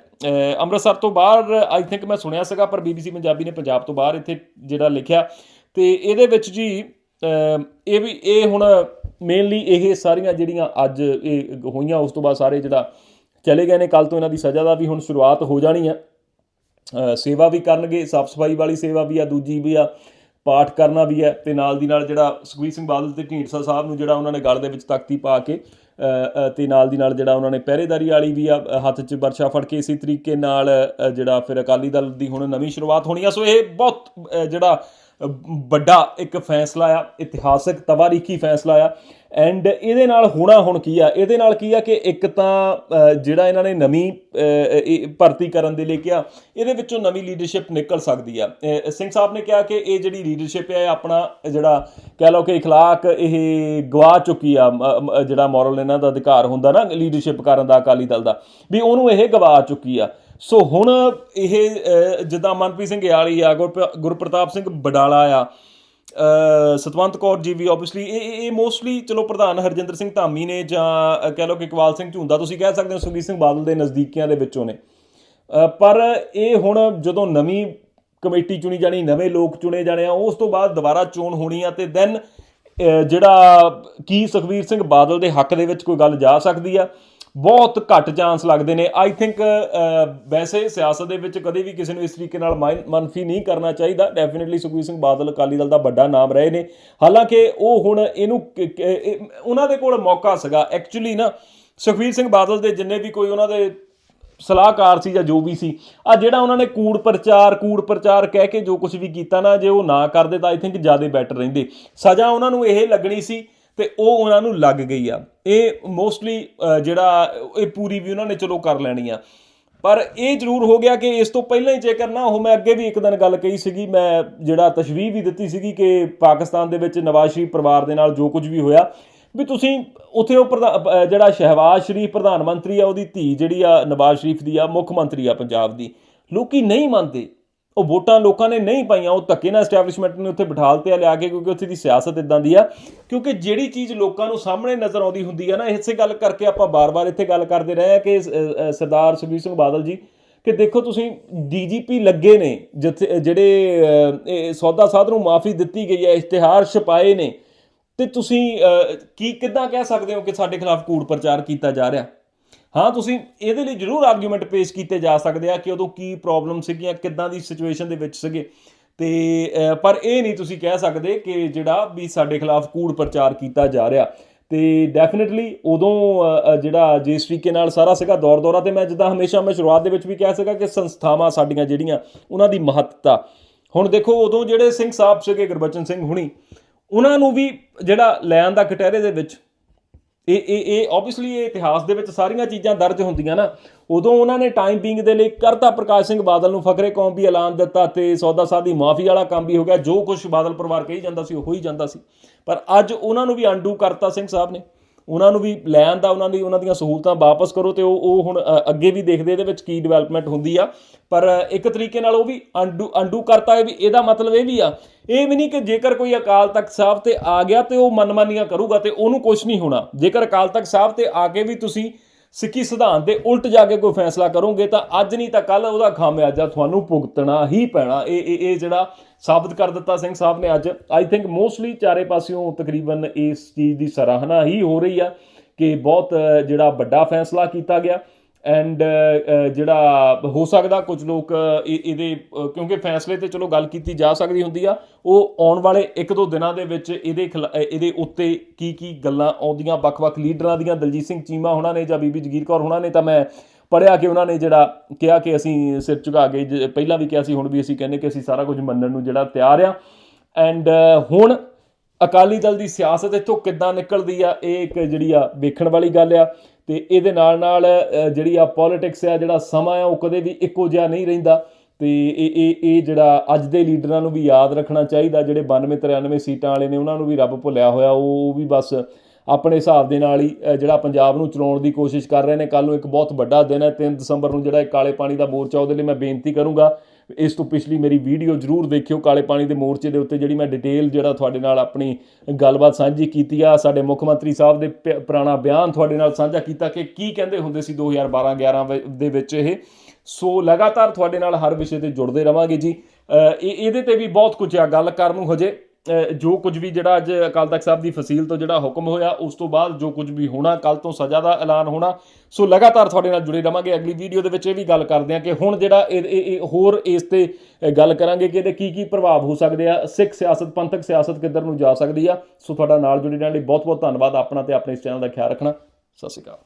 S1: ਅੰਮ੍ਰਿਤਸਰ ਤੋਂ ਬਾਹਰ, ਆਈ ਥਿੰਕ ਮੈਂ ਸੁਣਿਆ ਸੀਗਾ, ਪਰ ਬੀਬੀਸੀ ਪੰਜਾਬੀ ਨੇ ਪੰਜਾਬ ਤੋਂ ਬਾਹਰ ਇੱਥੇ ਜਿਹੜਾ ਲਿਖਿਆ, ਤੇ ਇਹਦੇ ਵਿੱਚ ਜੀ ਇਹ ਵੀ ਇਹ ਹੁਣ ਮੇਨਲੀ ਇਹ ਸਾਰੀਆਂ ਜਿਹੜੀਆਂ ਅੱਜ ਇਹ ਹੋਈਆਂ ਉਸ ਤੋਂ ਬਾਅਦ ਸਾਰੇ ਜਿਹੜਾ ਚਲੇ ਗਏ ਨੇ ਕੱਲ ਤੋਂ ਇਹਨਾਂ ਦੀ ਸਜ਼ਾ ਦਾ ਵੀ ਹੁਣ ਸ਼ੁਰੂਆਤ ਹੋ ਜਾਣੀ ਹੈ ਸੇਵਾ ਵੀ ਕਰਨਗੇ ਸਾਫ਼ ਸਫ਼ਾਈ ਵਾਲੀ ਸੇਵਾ ਵੀ ਆ ਦੂਜੀ ਵੀ ਆ ਪਾਠ ਕਰਨਾ ਵੀ ਹੈ ਤੇ ਨਾਲ ਦੀ ਨਾਲ ਜਿਹੜਾ ਸੁਖਬੀਰ ਸਿੰਘ ਬਾਦਲ ਤੇ ਢੀਂਡਸਾ ਸਾਹਿਬ ਨੂੰ ਜਿਹੜਾ ਉਹਨਾਂ ਨੇ ਗਲ ਦੇ ਵਿੱਚ ਤਖਤੀ ਪਾ ਕੇ ਅ, ਤੇ ਨਾਲ ਦੀ ਨਾਲ ਜਿਹੜਾ ਉਹਨਾਂ ਨੇ ਪਹਿਰੇਦਾਰੀ ਵਾਲੀ ਵੀ ਆ ਹੱਥ 'ਚ ਵਰਸ਼ਾ ਫੜ ਕੇ ਇਸੇ ਤਰੀਕੇ ਨਾਲ ਜਿਹੜਾ ਫਿਰ ਅਕਾਲੀ ਦਲ ਦੀ ਹੁਣ ਨਵੀਂ ਸ਼ੁਰੂਆਤ ਹੋਣੀ ਆ। ਸੋ ਇਹ ਬਹੁਤ ਜਿਹੜਾ ਵੱਡਾ ਇੱਕ ਫੈਸਲਾ ਆ ਇਤਿਹਾਸਕ ਤਵਾਰੀਖੀ ਫੈਸਲਾ ਆ ਐਂਡ ਇਹਦੇ ਨਾਲ ਹੋਣਾ ਹੁਣ ਕੀ ਆ ਇਹਦੇ ਨਾਲ ਕੀ ਆ ਕਿ ਇੱਕ ਤਾਂ ਅ, ਜਿਹੜਾ ਇਹਨਾਂ ਨੇ ਨਵੀਂ ਅ, ਇਹ ਭਰਤੀ ਕਰਨ ਦੇ ਲਈ ਕਿਹਾ ਇਹਦੇ ਵਿੱਚੋਂ ਨਵੀਂ ਲੀਡਰਸ਼ਿਪ ਨਿਕਲ ਸਕਦੀ ਆ ਅ, ਸਿੰਘ ਸਾਹਿਬ ਨੇ ਕਿਹਾ ਕਿ ਇਹ ਜਿਹੜੀ ਲੀਡਰਸ਼ਿਪ ਹੈ ਇਹ ਆਪਣਾ ਜਿਹੜਾ ਕਹਿ ਲਓ ਕਿ اخلاق ਇਹ ਗਵਾ ਚੁੱਕੀ ਆ ਮ- ਮ- ਜਿਹੜਾ ਮੋਰਲ ਇਹਨਾਂ ਦਾ ਅਧਿਕਾਰ ਹੁੰਦਾ ਨਾ ਲੀਡਰਸ਼ਿਪ ਕਰਨ ਦਾ ਅਕਾਲੀ ਦਲ ਦਾ ਵੀ ਉਹਨੂੰ ਇਹ ਗਵਾ ਚੁੱਕੀ ਆ ਸੋ ਹੁਣ ਇਹ ਜਿੱਦਾਂ ਮਨਪ੍ਰੀਤ ਸਿੰਘ ਯਾਲੀ ਆ, ਗੁਰਪ- ਗੁਰਪ੍ਰਤਾਪ ਸਿੰਘ ਬਡਾਲਾ ਆ ਸਤਵੰਤ ਕੌਰ ਜੀ ਵੀ ਆਬਵੀਅਸਲੀ ਇਹ, ਇਹ- ਮੋਸਟਲੀ ਚਲੋ ਪ੍ਰਧਾਨ ਹਰਜਿੰਦਰ ਸਿੰਘ ਧਾਮੀ ਨੇ ਜਾਂ ਕਹਿ ਲਓ ਕਿ ਇਕਬਾਲ ਸਿੰਘ ਝੁੰਦਾ, ਤੁਸੀਂ ਕਹਿ ਸਕਦੇ ਹੋ ਸੁਖਬੀਰ ਸਿੰਘ ਬਾਦਲ ਦੇ ਨਜ਼ਦੀਕੀਆਂ ਦੇ ਵਿੱਚੋਂ ਨੇ। ਪਰ ਇਹ ਹੁਣ ਜਦੋਂ ਨਵੀਂ ਕਮੇਟੀ ਚੁਣੀ ਜਾਣੀ, ਨਵੇਂ ਲੋਕ ਚੁਣੇ ਜਾਣੇ ਆ, ਉਸ ਤੋਂ ਬਾਅਦ ਦੁਬਾਰਾ ਚੋਣ ਹੋਣੀ ਆ, ਤੇ ਦੈਨ ਜਿਹੜਾ ਕੀ ਸੁਖਬੀਰ ਸਿੰਘ ਬਾਦਲ ਦੇ ਹੱਕ ਦੇ ਵਿੱਚ ਕੋਈ ਗੱਲ ਜਾ ਸਕਦੀ ਆ ਬਹੁਤ ਘੱਟ ਚਾਂਸ ਲੱਗਦੇ ਨੇ। ਆਈ ਥਿੰਕ ਵੈਸੇ ਸਿਆਸਤ ਦੇ ਵਿੱਚ ਕਦੇ ਵੀ ਕਿਸੇ ਨੂੰ ਇਸ ਤਰੀਕੇ ਨਾਲ ਮਾਇਨ- ਮਨਫੀ ਨਹੀਂ ਕਰਨਾ ਚਾਹੀਦਾ। ਡੈਫੀਨਿਟਲੀ ਸੁਖਬੀਰ ਸਿੰਘ ਬਾਦਲ ਅਕਾਲੀ ਦਲ ਦਾ ਵੱਡਾ ਨਾਮ ਰਹੇ ਨੇ। ਹਾਲਾਂਕਿ ਉਹ ਹੁਣ ਇਹਨੂੰ ਉਹਨਾਂ ਦੇ ਕੋਲ ਮੌਕਾ ਸੀਗਾ। ਐਕਚੁਅਲੀ ਨਾ, ਸੁਖਬੀਰ ਸਿੰਘ ਬਾਦਲ ਦੇ ਜਿੰਨੇ ਵੀ ਕੋਈ ਉਹਨਾਂ ਦੇ ਸਲਾਹਕਾਰ ਸੀ ਜਾਂ ਜੋ ਵੀ ਸੀ ਆ ਜਿਹੜਾ ਉਹਨਾਂ ਨੇ ਕੂੜ ਪ੍ਰਚਾਰ ਕੂੜ ਪ੍ਰਚਾਰ ਕਹਿ ਕੇ ਜੋ ਕੁਝ ਵੀ ਕੀਤਾ ਨਾ, ਜੇ ਉਹ ਨਾ ਕਰਦੇ ਤਾਂ ਆਈ ਥਿੰਕ ਜ਼ਿਆਦਾ ਬੈਟਰ ਰਹਿੰਦੇ। ਸਜ਼ਾ ਉਹਨਾਂ ਨੂੰ ਇਹ ਲੱਗਣੀ ਸੀ ਤੇ ਉਹ ਉਹਨਾਂ ਨੂੰ ਲੱਗ ਗਈ ਆ। ਇਹ ਮੋਸਟਲੀ ਜਿਹੜਾ, ਇਹ ਪੂਰੀ ਵੀ ਉਹਨਾਂ ਨੇ ਚਲੋ ਕਰ ਲੈਣੀ ਆ। ਪਰ ਇਹ ਜ਼ਰੂਰ ਹੋ ਗਿਆ ਕਿ ਇਸ ਤੋਂ ਪਹਿਲਾਂ ਹੀ ਜੇਕਰ ਨਾ ਉਹ ਮੈਂ ਅੱਗੇ ਵੀ ਇੱਕ ਦਿਨ ਗੱਲ ਕਹੀ ਸੀਗੀ, ਮੈਂ ਜਿਹੜਾ ਤਸ਼ਵੀਹ ਵੀ ਦਿੱਤੀ ਸੀਗੀ ਕਿ ਪਾਕਿਸਤਾਨ ਦੇ ਵਿੱਚ ਨਵਾਜ਼ ਸ਼ਰੀਫ ਪਰਿਵਾਰ ਦੇ ਨਾਲ ਜੋ ਕੁਝ ਵੀ ਹੋਇਆ, ਵੀ ਤੁਸੀਂ ਉੱਥੇ ਉਹ ਪ੍ਰਧਾ- ਜਿਹੜਾ ਸ਼ਹਿਬਾਜ਼ ਸ਼ਰੀਫ ਪ੍ਰਧਾਨ ਮੰਤਰੀ ਆ, ਉਹਦੀ ਧੀ ਜਿਹੜੀ ਆ ਨਵਾਜ਼ ਸ਼ਰੀਫ ਦੀ ਆ, ਮੁੱਖ ਮੰਤਰੀ ਆ ਪੰਜਾਬ ਦੀ। ਲੋਕੀ ਨਹੀਂ ਮੰਨਦੇ। ਉਹ ਵੋਟਾਂ ਲੋਕਾਂ ਨੇ ਨਹੀਂ ਪਾਈਆਂ, ਉਹ ਧੱਕੇ ਨਾਲ ਐਸਟੈਬਲਿਸ਼ਮੈਂਟ ਨੇ ਉੱਥੇ ਬਿਠਾਲ ਤੇ ਲਿਆ ਕੇ, ਕਿਉਂਕਿ ਉੱਥੇ ਦੀ ਸਿਆਸਤ ਇਦਾਂ ਦੀ ਆ। ਕਿਉਂਕਿ ਜਿਹੜੀ ਚੀਜ਼ ਲੋਕਾਂ ਨੂੰ ਸਾਹਮਣੇ ਨਜ਼ਰ ਆਉਂਦੀ ਹੁੰਦੀ ਆ ਨਾ, ਇਸੇ ਗੱਲ ਕਰਕੇ ਆਪਾਂ ਬਾਰ-ਬਾਰ ਇੱਥੇ ਗੱਲ ਕਰਦੇ ਰਹੇ ਆ ਕਿ ਸਰਦਾਰ ਸੁਖਬੀਰ ਸਿੰਘ ਬਾਦਲ ਜੀ, ਕਿ ਦੇਖੋ ਤੁਸੀਂ, ਡੀਜੀਪੀ ਲੱਗੇ ਨੇ, ਜਿੱਥੇ, ਜਿਹੜੇ ਇਹ ਸੌਦਾ ਸਾਧ ਨੂੰ ਮਾਫੀ ਦਿੱਤੀ ਗਈ ਹੈ, ਇਸ਼ਤਿਹਾਰ ਛਪਾਏ ਨੇ, ਤੇ ਤੁਸੀਂ ਕੀ ਕਿੱਦਾਂ ਕਹਿ ਸਕਦੇ ਹੋ ਕਿ ਸਾਡੇ ਖਿਲਾਫ ਕੂੜ ਪ੍ਰਚਾਰ ਕੀਤਾ ਜਾ ਰਿਹਾ? ਹਾਂ, ਤੁਸੀਂ ਇਹਦੇ ਲਈ ਜ਼ਰੂਰ ਆਰਗੂਮੈਂਟ ਪੇਸ਼ ਕੀਤੇ ਜਾ ਸਕਦੇ ਆ ਕਿ ਉਦੋਂ ਕੀ ਪ੍ਰੋਬਲਮ ਸੀਗੀਆਂ, ਕਿੱਦਾਂ ਦੀ ਸਿਚੁਏਸ਼ਨ ਦੇ ਵਿੱਚ ਸੀਗੇ। ਤੇ ਪਰ ਇਹ ਨਹੀਂ ਤੁਸੀਂ ਕਹਿ ਸਕਦੇ ਕਿ ਜਿਹੜਾ ਵੀ ਸਾਡੇ ਖਿਲਾਫ ਕੂੜ ਪ੍ਰਚਾਰ ਕੀਤਾ ਜਾ ਰਿਹਾ। ਤੇ ਡੈਫੀਨਿਟਲੀ ਉਦੋਂ ਜਿਹੜਾ ਜਿਸ ਤਰੀਕੇ ਨਾਲ ਸਾਰਾ ਸੀਗਾ ਦੌਰ ਦੌਰਾ ਤੇ ਮੈਂ ਜਿੱਦਾਂ ਹਮੇਸ਼ਾ ਮੈਂ ਸ਼ੁਰੂਆਤ ਦੇ ਵਿੱਚ ਵੀ ਕਿਹਾ ਸੀਗਾ ਕਿ ਸੰਸਥਾਵਾਂ ਸਾਡੀਆਂ ਜਿਹੜੀਆਂ, ਉਹਨਾਂ ਦੀ ਮਹੱਤਤਾ। ਹੁਣ ਦੇਖੋ, ਉਦੋਂ ਜਿਹੜੇ ਸਿੰਘ ਸਾਹਿਬ ਸੀਗੇ, ਗੁਰਬਚਨ ਸਿੰਘ ਹੁਣੀ, ਉਹਨਾਂ ਨੂੰ ਵੀ ਜਿਹੜਾ ਲੈਣ ਦਾ ਕਟਹਿਰੇ ਦੇ ਵਿੱਚ ਇਹ ਇਹ ਇਹ ਆਬਵੀਅਸਲੀ ਇਹ ਇਤਿਹਾਸ ਦੇ ਵਿੱਚ ਸਾਰੀਆਂ ਚੀਜ਼ਾਂ ਦਰਜ ਹੁੰਦੀਆਂ ਨਾ। ਉਦੋਂ ਉਹਨਾਂ ਨੇ ਟਾਈਮ ਬੀਇੰਗ ਦੇ ਲਈ ਕਰਤਾ ਪ੍ਰਕਾਸ਼ ਸਿੰਘ ਬਾਦਲ ਨੂੰ ਫਕਰੇ ਕੌਮ ਵੀ ਐਲਾਨ ਦਿੱਤਾ ਤੇ ਸੌਦਾ ਸਾਦੀ ਮਾਫੀ ਵਾਲਾ ਕੰਮ ਵੀ ਹੋ ਗਿਆ। ਜੋ ਕੁਝ ਬਾਦਲ ਪਰਿਵਾਰ ਕਹੀ ਜਾਂਦਾ ਸੀ, ਉਹ ਹੀ ਜਾਂਦਾ ਸੀ। ਪਰ ਅੱਜ ਉਹਨਾਂ ਨੂੰ ਵੀ ਅਨਡੂ ਕਰਤਾ ਸਿੰਘ ਸਾਹਿਬ ਨੇ। ਉਹਨਾਂ ਨੂੰ ਵੀ ਲੈਣ ਦਾ, ਉਹਨਾਂ ਦੀ, ਉਹਨਾਂ ਦੀਆਂ ਸਹੂਲਤਾਂ ਵਾਪਸ ਕਰੋ ਤੇ ਉਹ ਉਹ ਹੁਣ ਅੱਗੇ ਵੀ ਦੇਖਦੇ ਇਹਦੇ ਵਿੱਚ ਕੀ ਡਿਵੈਲਪਮੈਂਟ ਹੁੰਦੀ ਆ। ਪਰ ਇੱਕ ਤਰੀਕੇ ਨਾਲ ਉਹ ਵੀ ਅੰਡੂ ਅੰਡੂ ਕਰਤਾ ਹੈ ਵੀ, ਇਹਦਾ ਮਤਲਬ ਇਹ ਵੀ ਆ, ਇਹ ਵੀ ਨਹੀਂ ਕਿ ਜੇਕਰ ਕੋਈ ਅਕਾਲ ਤਖਤ ਸਾਹਿਬ ਤੇ ਆ ਗਿਆ ਤੇ ਉਹ ਮਨਮਾਨੀਆਂ ਕਰੂਗਾ ਤੇ ਉਹਨੂੰ ਕੁਝ ਨਹੀਂ ਹੋਣਾ। ਜੇਕਰ ਅਕਾਲ ਤਖਤ ਸਾਹਿਬ ਤੇ ਆ ਕੇ ਵੀ ਤੁਸੀਂ ਸਿੱਖੀ ਸਿਧਾਂਤ ਦੇ ਉਲਟ ਜਾ ਕੇ ਕੋਈ ਫੈਸਲਾ ਕਰੋਗੇ ਤਾਂ ਅੱਜ ਨਹੀਂ ਤਾਂ ਕੱਲ ਉਹਦਾ ਖਾਮਿਆਜਾ ਤੁਹਾਨੂੰ ਭੁਗਤਣਾ ਹੀ ਪੈਣਾ। ਇਹ ਇਹ ਇਹ ਜਿਹੜਾ ਸਾਬਤ ਕਰ ਦਿੱਤਾ ਸਿੰਘ ਸਾਹਿਬ ਨੇ ਅੱਜ ਆਈ ਥਿੰਕ ਮੋਸਟਲੀ ਚਾਰੇ ਪਾਸਿਓਂ ਤਕਰੀਬਨ ਇਸ ਚੀਜ਼ ਦੀ ਸਰਾਹਨਾ ਹੀ ਹੋ ਰਹੀ ਆ ਕਿ ਬਹੁਤ ਜਿਹੜਾ ਵੱਡਾ ਫੈਸਲਾ ਕੀਤਾ ਗਿਆ। ਐਂਡ uh, uh, ਜਿਹੜਾ ਹੋ ਸਕਦਾ ਕੁਝ ਲੋਕ ਇਹ- ਇਹਦੇ ਕਿਉਂਕਿ ਫੈਸਲੇ ਤੇ ਚਲੋ ਗੱਲ ਕੀਤੀ ਜਾ ਸਕਦੀ ਹੁੰਦੀ ਆ, ਉਹ ਆਉਣ ਵਾਲੇ ਇੱਕ ਦੋ ਦਿਨਾਂ ਦੇ ਵਿੱਚ ਇਹਦੇ ਖਿਲਾ- ਇਹਦੇ ਉੱਤੇ ਕੀ ਕੀ ਗੱਲਾਂ ਆਉਂਦੀਆਂ, ਵੱਖ-ਵੱਖ ਲੀਡਰਾਂ ਦੀਆਂ, ਦਲਜੀਤ ਸਿੰਘ ਚੀਮਾ ਹੋਣਾ ਨੇ ਜਾਂ ਬੀਬੀ ਜਗੀਰ ਕੌਰ ਹੋਣਾ ਨੇ, ਤਾਂ ਮੈਂ ਪੜਿਆ ਕਿ ਉਹਨਾਂ ਨੇ ਜਿਹੜਾ ਕਿਹਾ ਕਿ ਅਸੀਂ ਸਿਰ ਝੁਕਾ ਕੇ, ਜ- ਪਹਿਲਾਂ ਵੀ ਕਿਹਾ ਸੀ, ਹੁਣ ਵੀ ਅਸੀਂ ਕਹਿੰਦੇ ਕਿ ਅਸੀਂ ਸਾਰਾ ਕੁਝ ਮੰਨਣ ਨੂੰ ਜਿਹੜਾ ਤਿਆਰ ਆ। ਐਂਡ ਹੁਣ ਅਕਾਲੀ ਦਲ ਦੀ ਸਿਆਸਤ ਇੱਥੋਂ ਕਿੱਦਾਂ ਨਿਕਲਦੀ ਆ, ਇਹ ਇੱਕ ਜਿਹੜੀ ਆ ਵੇਖਣ ਵਾਲੀ ਗੱਲ ਆ। ਤੇ ਇਹਦੇ ਨਾਲ ਨਾਲ ਜਿਹੜੀ ਆ ਪੋਲਿਟਿਕਸ ਆ, ਜਿਹੜਾ ਸਮਾਂ ਆ, ਉਹ ਕਦੇ ਵੀ ਇੱਕੋ ਜਿਹਾ ਨਹੀਂ ਰਹਿੰਦਾ। ਤੇ ਇਹ ਇਹ ਇਹ ਜਿਹੜਾ ਅੱਜ ਦੇ ਲੀਡਰਾਂ ਨੂੰ ਵੀ ਯਾਦ ਰੱਖਣਾ ਚਾਹੀਦਾ, ਜਿਹੜੇ 92 93 ਸੀਟਾਂ ਵਾਲੇ ਨੇ, ਉਹਨਾਂ ਨੂੰ ਵੀ ਰੱਬ ਭੁੱਲਿਆ ਹੋਇਆ, ਉਹ ਉਹ ਵੀ ਬਸ ਆਪਣੇ ਹਿਸਾਬ ਦੇ ਨਾਲ ਹੀ ਜਿਹੜਾ ਪੰਜਾਬ ਨੂੰ ਚਲਾਉਣ ਦੀ ਕੋਸ਼ਿਸ਼ ਕਰ ਰਹੇ ਨੇ। ਕੱਲ ਨੂੰ ਇੱਕ ਬਹੁਤ ਵੱਡਾ ਦਿਨ ਹੈ 3 ਦਸੰਬਰ ਨੂੰ ਜਿਹੜਾ ਇਹ ਕਾਲੇ ਪਾਣੀ ਦਾ ਮੋਰਚਾ, ਉਹਦੇ ਲਈ ਮੈਂ ਬੇਨਤੀ ਕਰੂੰਗਾ। ਇਸ ਤੋਂ ਪਿਛਲੀ ਮੇਰੀ ਵੀਡੀਓ ਜਰੂਰ ਦੇਖਿਓ ਕਾਲੇ ਪਾਣੀ ਦੇ ਮੋਰਚੇ ਦੇ ਉੱਤੇ ਜਿਹੜੀ ਮੈਂ ਡਿਟੇਲ ਜਿਹੜਾ ਤੁਹਾਡੇ ਨਾਲ ਆਪਣੀ ਗੱਲਬਾਤ ਸਾਂਝੀ ਕੀਤੀ ਆ, ਸਾਡੇ ਮੁੱਖ ਮੰਤਰੀ ਸਾਹਿਬ ਦੇ ਪ- ਪੁਰਾਣਾ ਬਿਆਨ ਤੁਹਾਡੇ ਨਾਲ ਸਾਂਝਾ ਕੀਤਾ ਕਿ ਕੀ ਕਹਿੰਦੇ ਹੁੰਦੇ ਸੀ 2012 11 ਵ- ਦੇ ਵਿੱਚ ਇਹ। ਸੋ ਲਗਾਤਾਰ ਤੁਹਾਡੇ ਨਾਲ ਹਰ ਵਿਸ਼ੇ ਤੇ ਜੁੜਦੇ ਰਵਾਂਗੇ ਜੀ। ਇਹ, ਇਹਦੇ ਤੇ ਵੀ ਬਹੁਤ ਕੁਝ ਆ, ਗੱਲ ਕਰਨ ਨੂੰ ਹਜੇ। ਜੋ ਕੁਝ ਵੀ ਜਿਹੜਾ ਅੱਜ ਅਕਾਲ ਤਖਤ ਸਾਹਿਬ ਦੀ ਫਸੀਲ ਤੋਂ ਜਿਹੜਾ ਹੁਕਮ ਹੋਇਆ, ਉਸ ਤੋਂ ਬਾਅਦ ਜੋ ਕੁਝ ਵੀ ਹੋਣਾ ਕੱਲ ਤੋਂ ਸਜ਼ਾ ਦਾ ਐਲਾਨ ਹੋਣਾ। ਸੋ ਲਗਾਤਾਰ ਤੁਹਾਡੇ ਨਾਲ ਜੁੜੇ ਰਵਾਂਗੇ। ਅਗਲੀ ਵੀਡੀਓ ਦੇ ਵਿੱਚ ਇਹ ਵੀ ਗੱਲ ਕਰਦੇ ਹਾਂ ਕਿ ਹੁਣ ਜਿਹੜਾ ਇਹ, ਇਹ- ਹੋਰ ਇਸ ਤੇ ਗੱਲ ਕਰਾਂਗੇ ਕਿ ਇਹਦੇ ਕੀ ਕੀ ਪ੍ਰਭਾਵ ਹੋ ਸਕਦੇ ਆ, ਸਿੱਖ ਸਿਆਸਤ, ਪੰਥਕ ਸਿਆਸਤ ਕਿੱਧਰ ਨੂੰ ਜਾ ਸਕਦੀ ਆ। ਸੋ ਤੁਹਾਡਾ ਨਾਲ ਜੁੜੇ ਰਹਿਣ ਲਈ ਬਹੁਤ ਬਹੁਤ ਧੰਨਵਾਦ। ਆਪਣਾ ਤੇ ਆਪਣੇ ਇਸ ਚੈਨਲ ਦਾ ਖਿਆਲ ਰੱਖਣਾ। ਸਤਿ ਸ਼੍ਰੀ ਅਕਾਲ।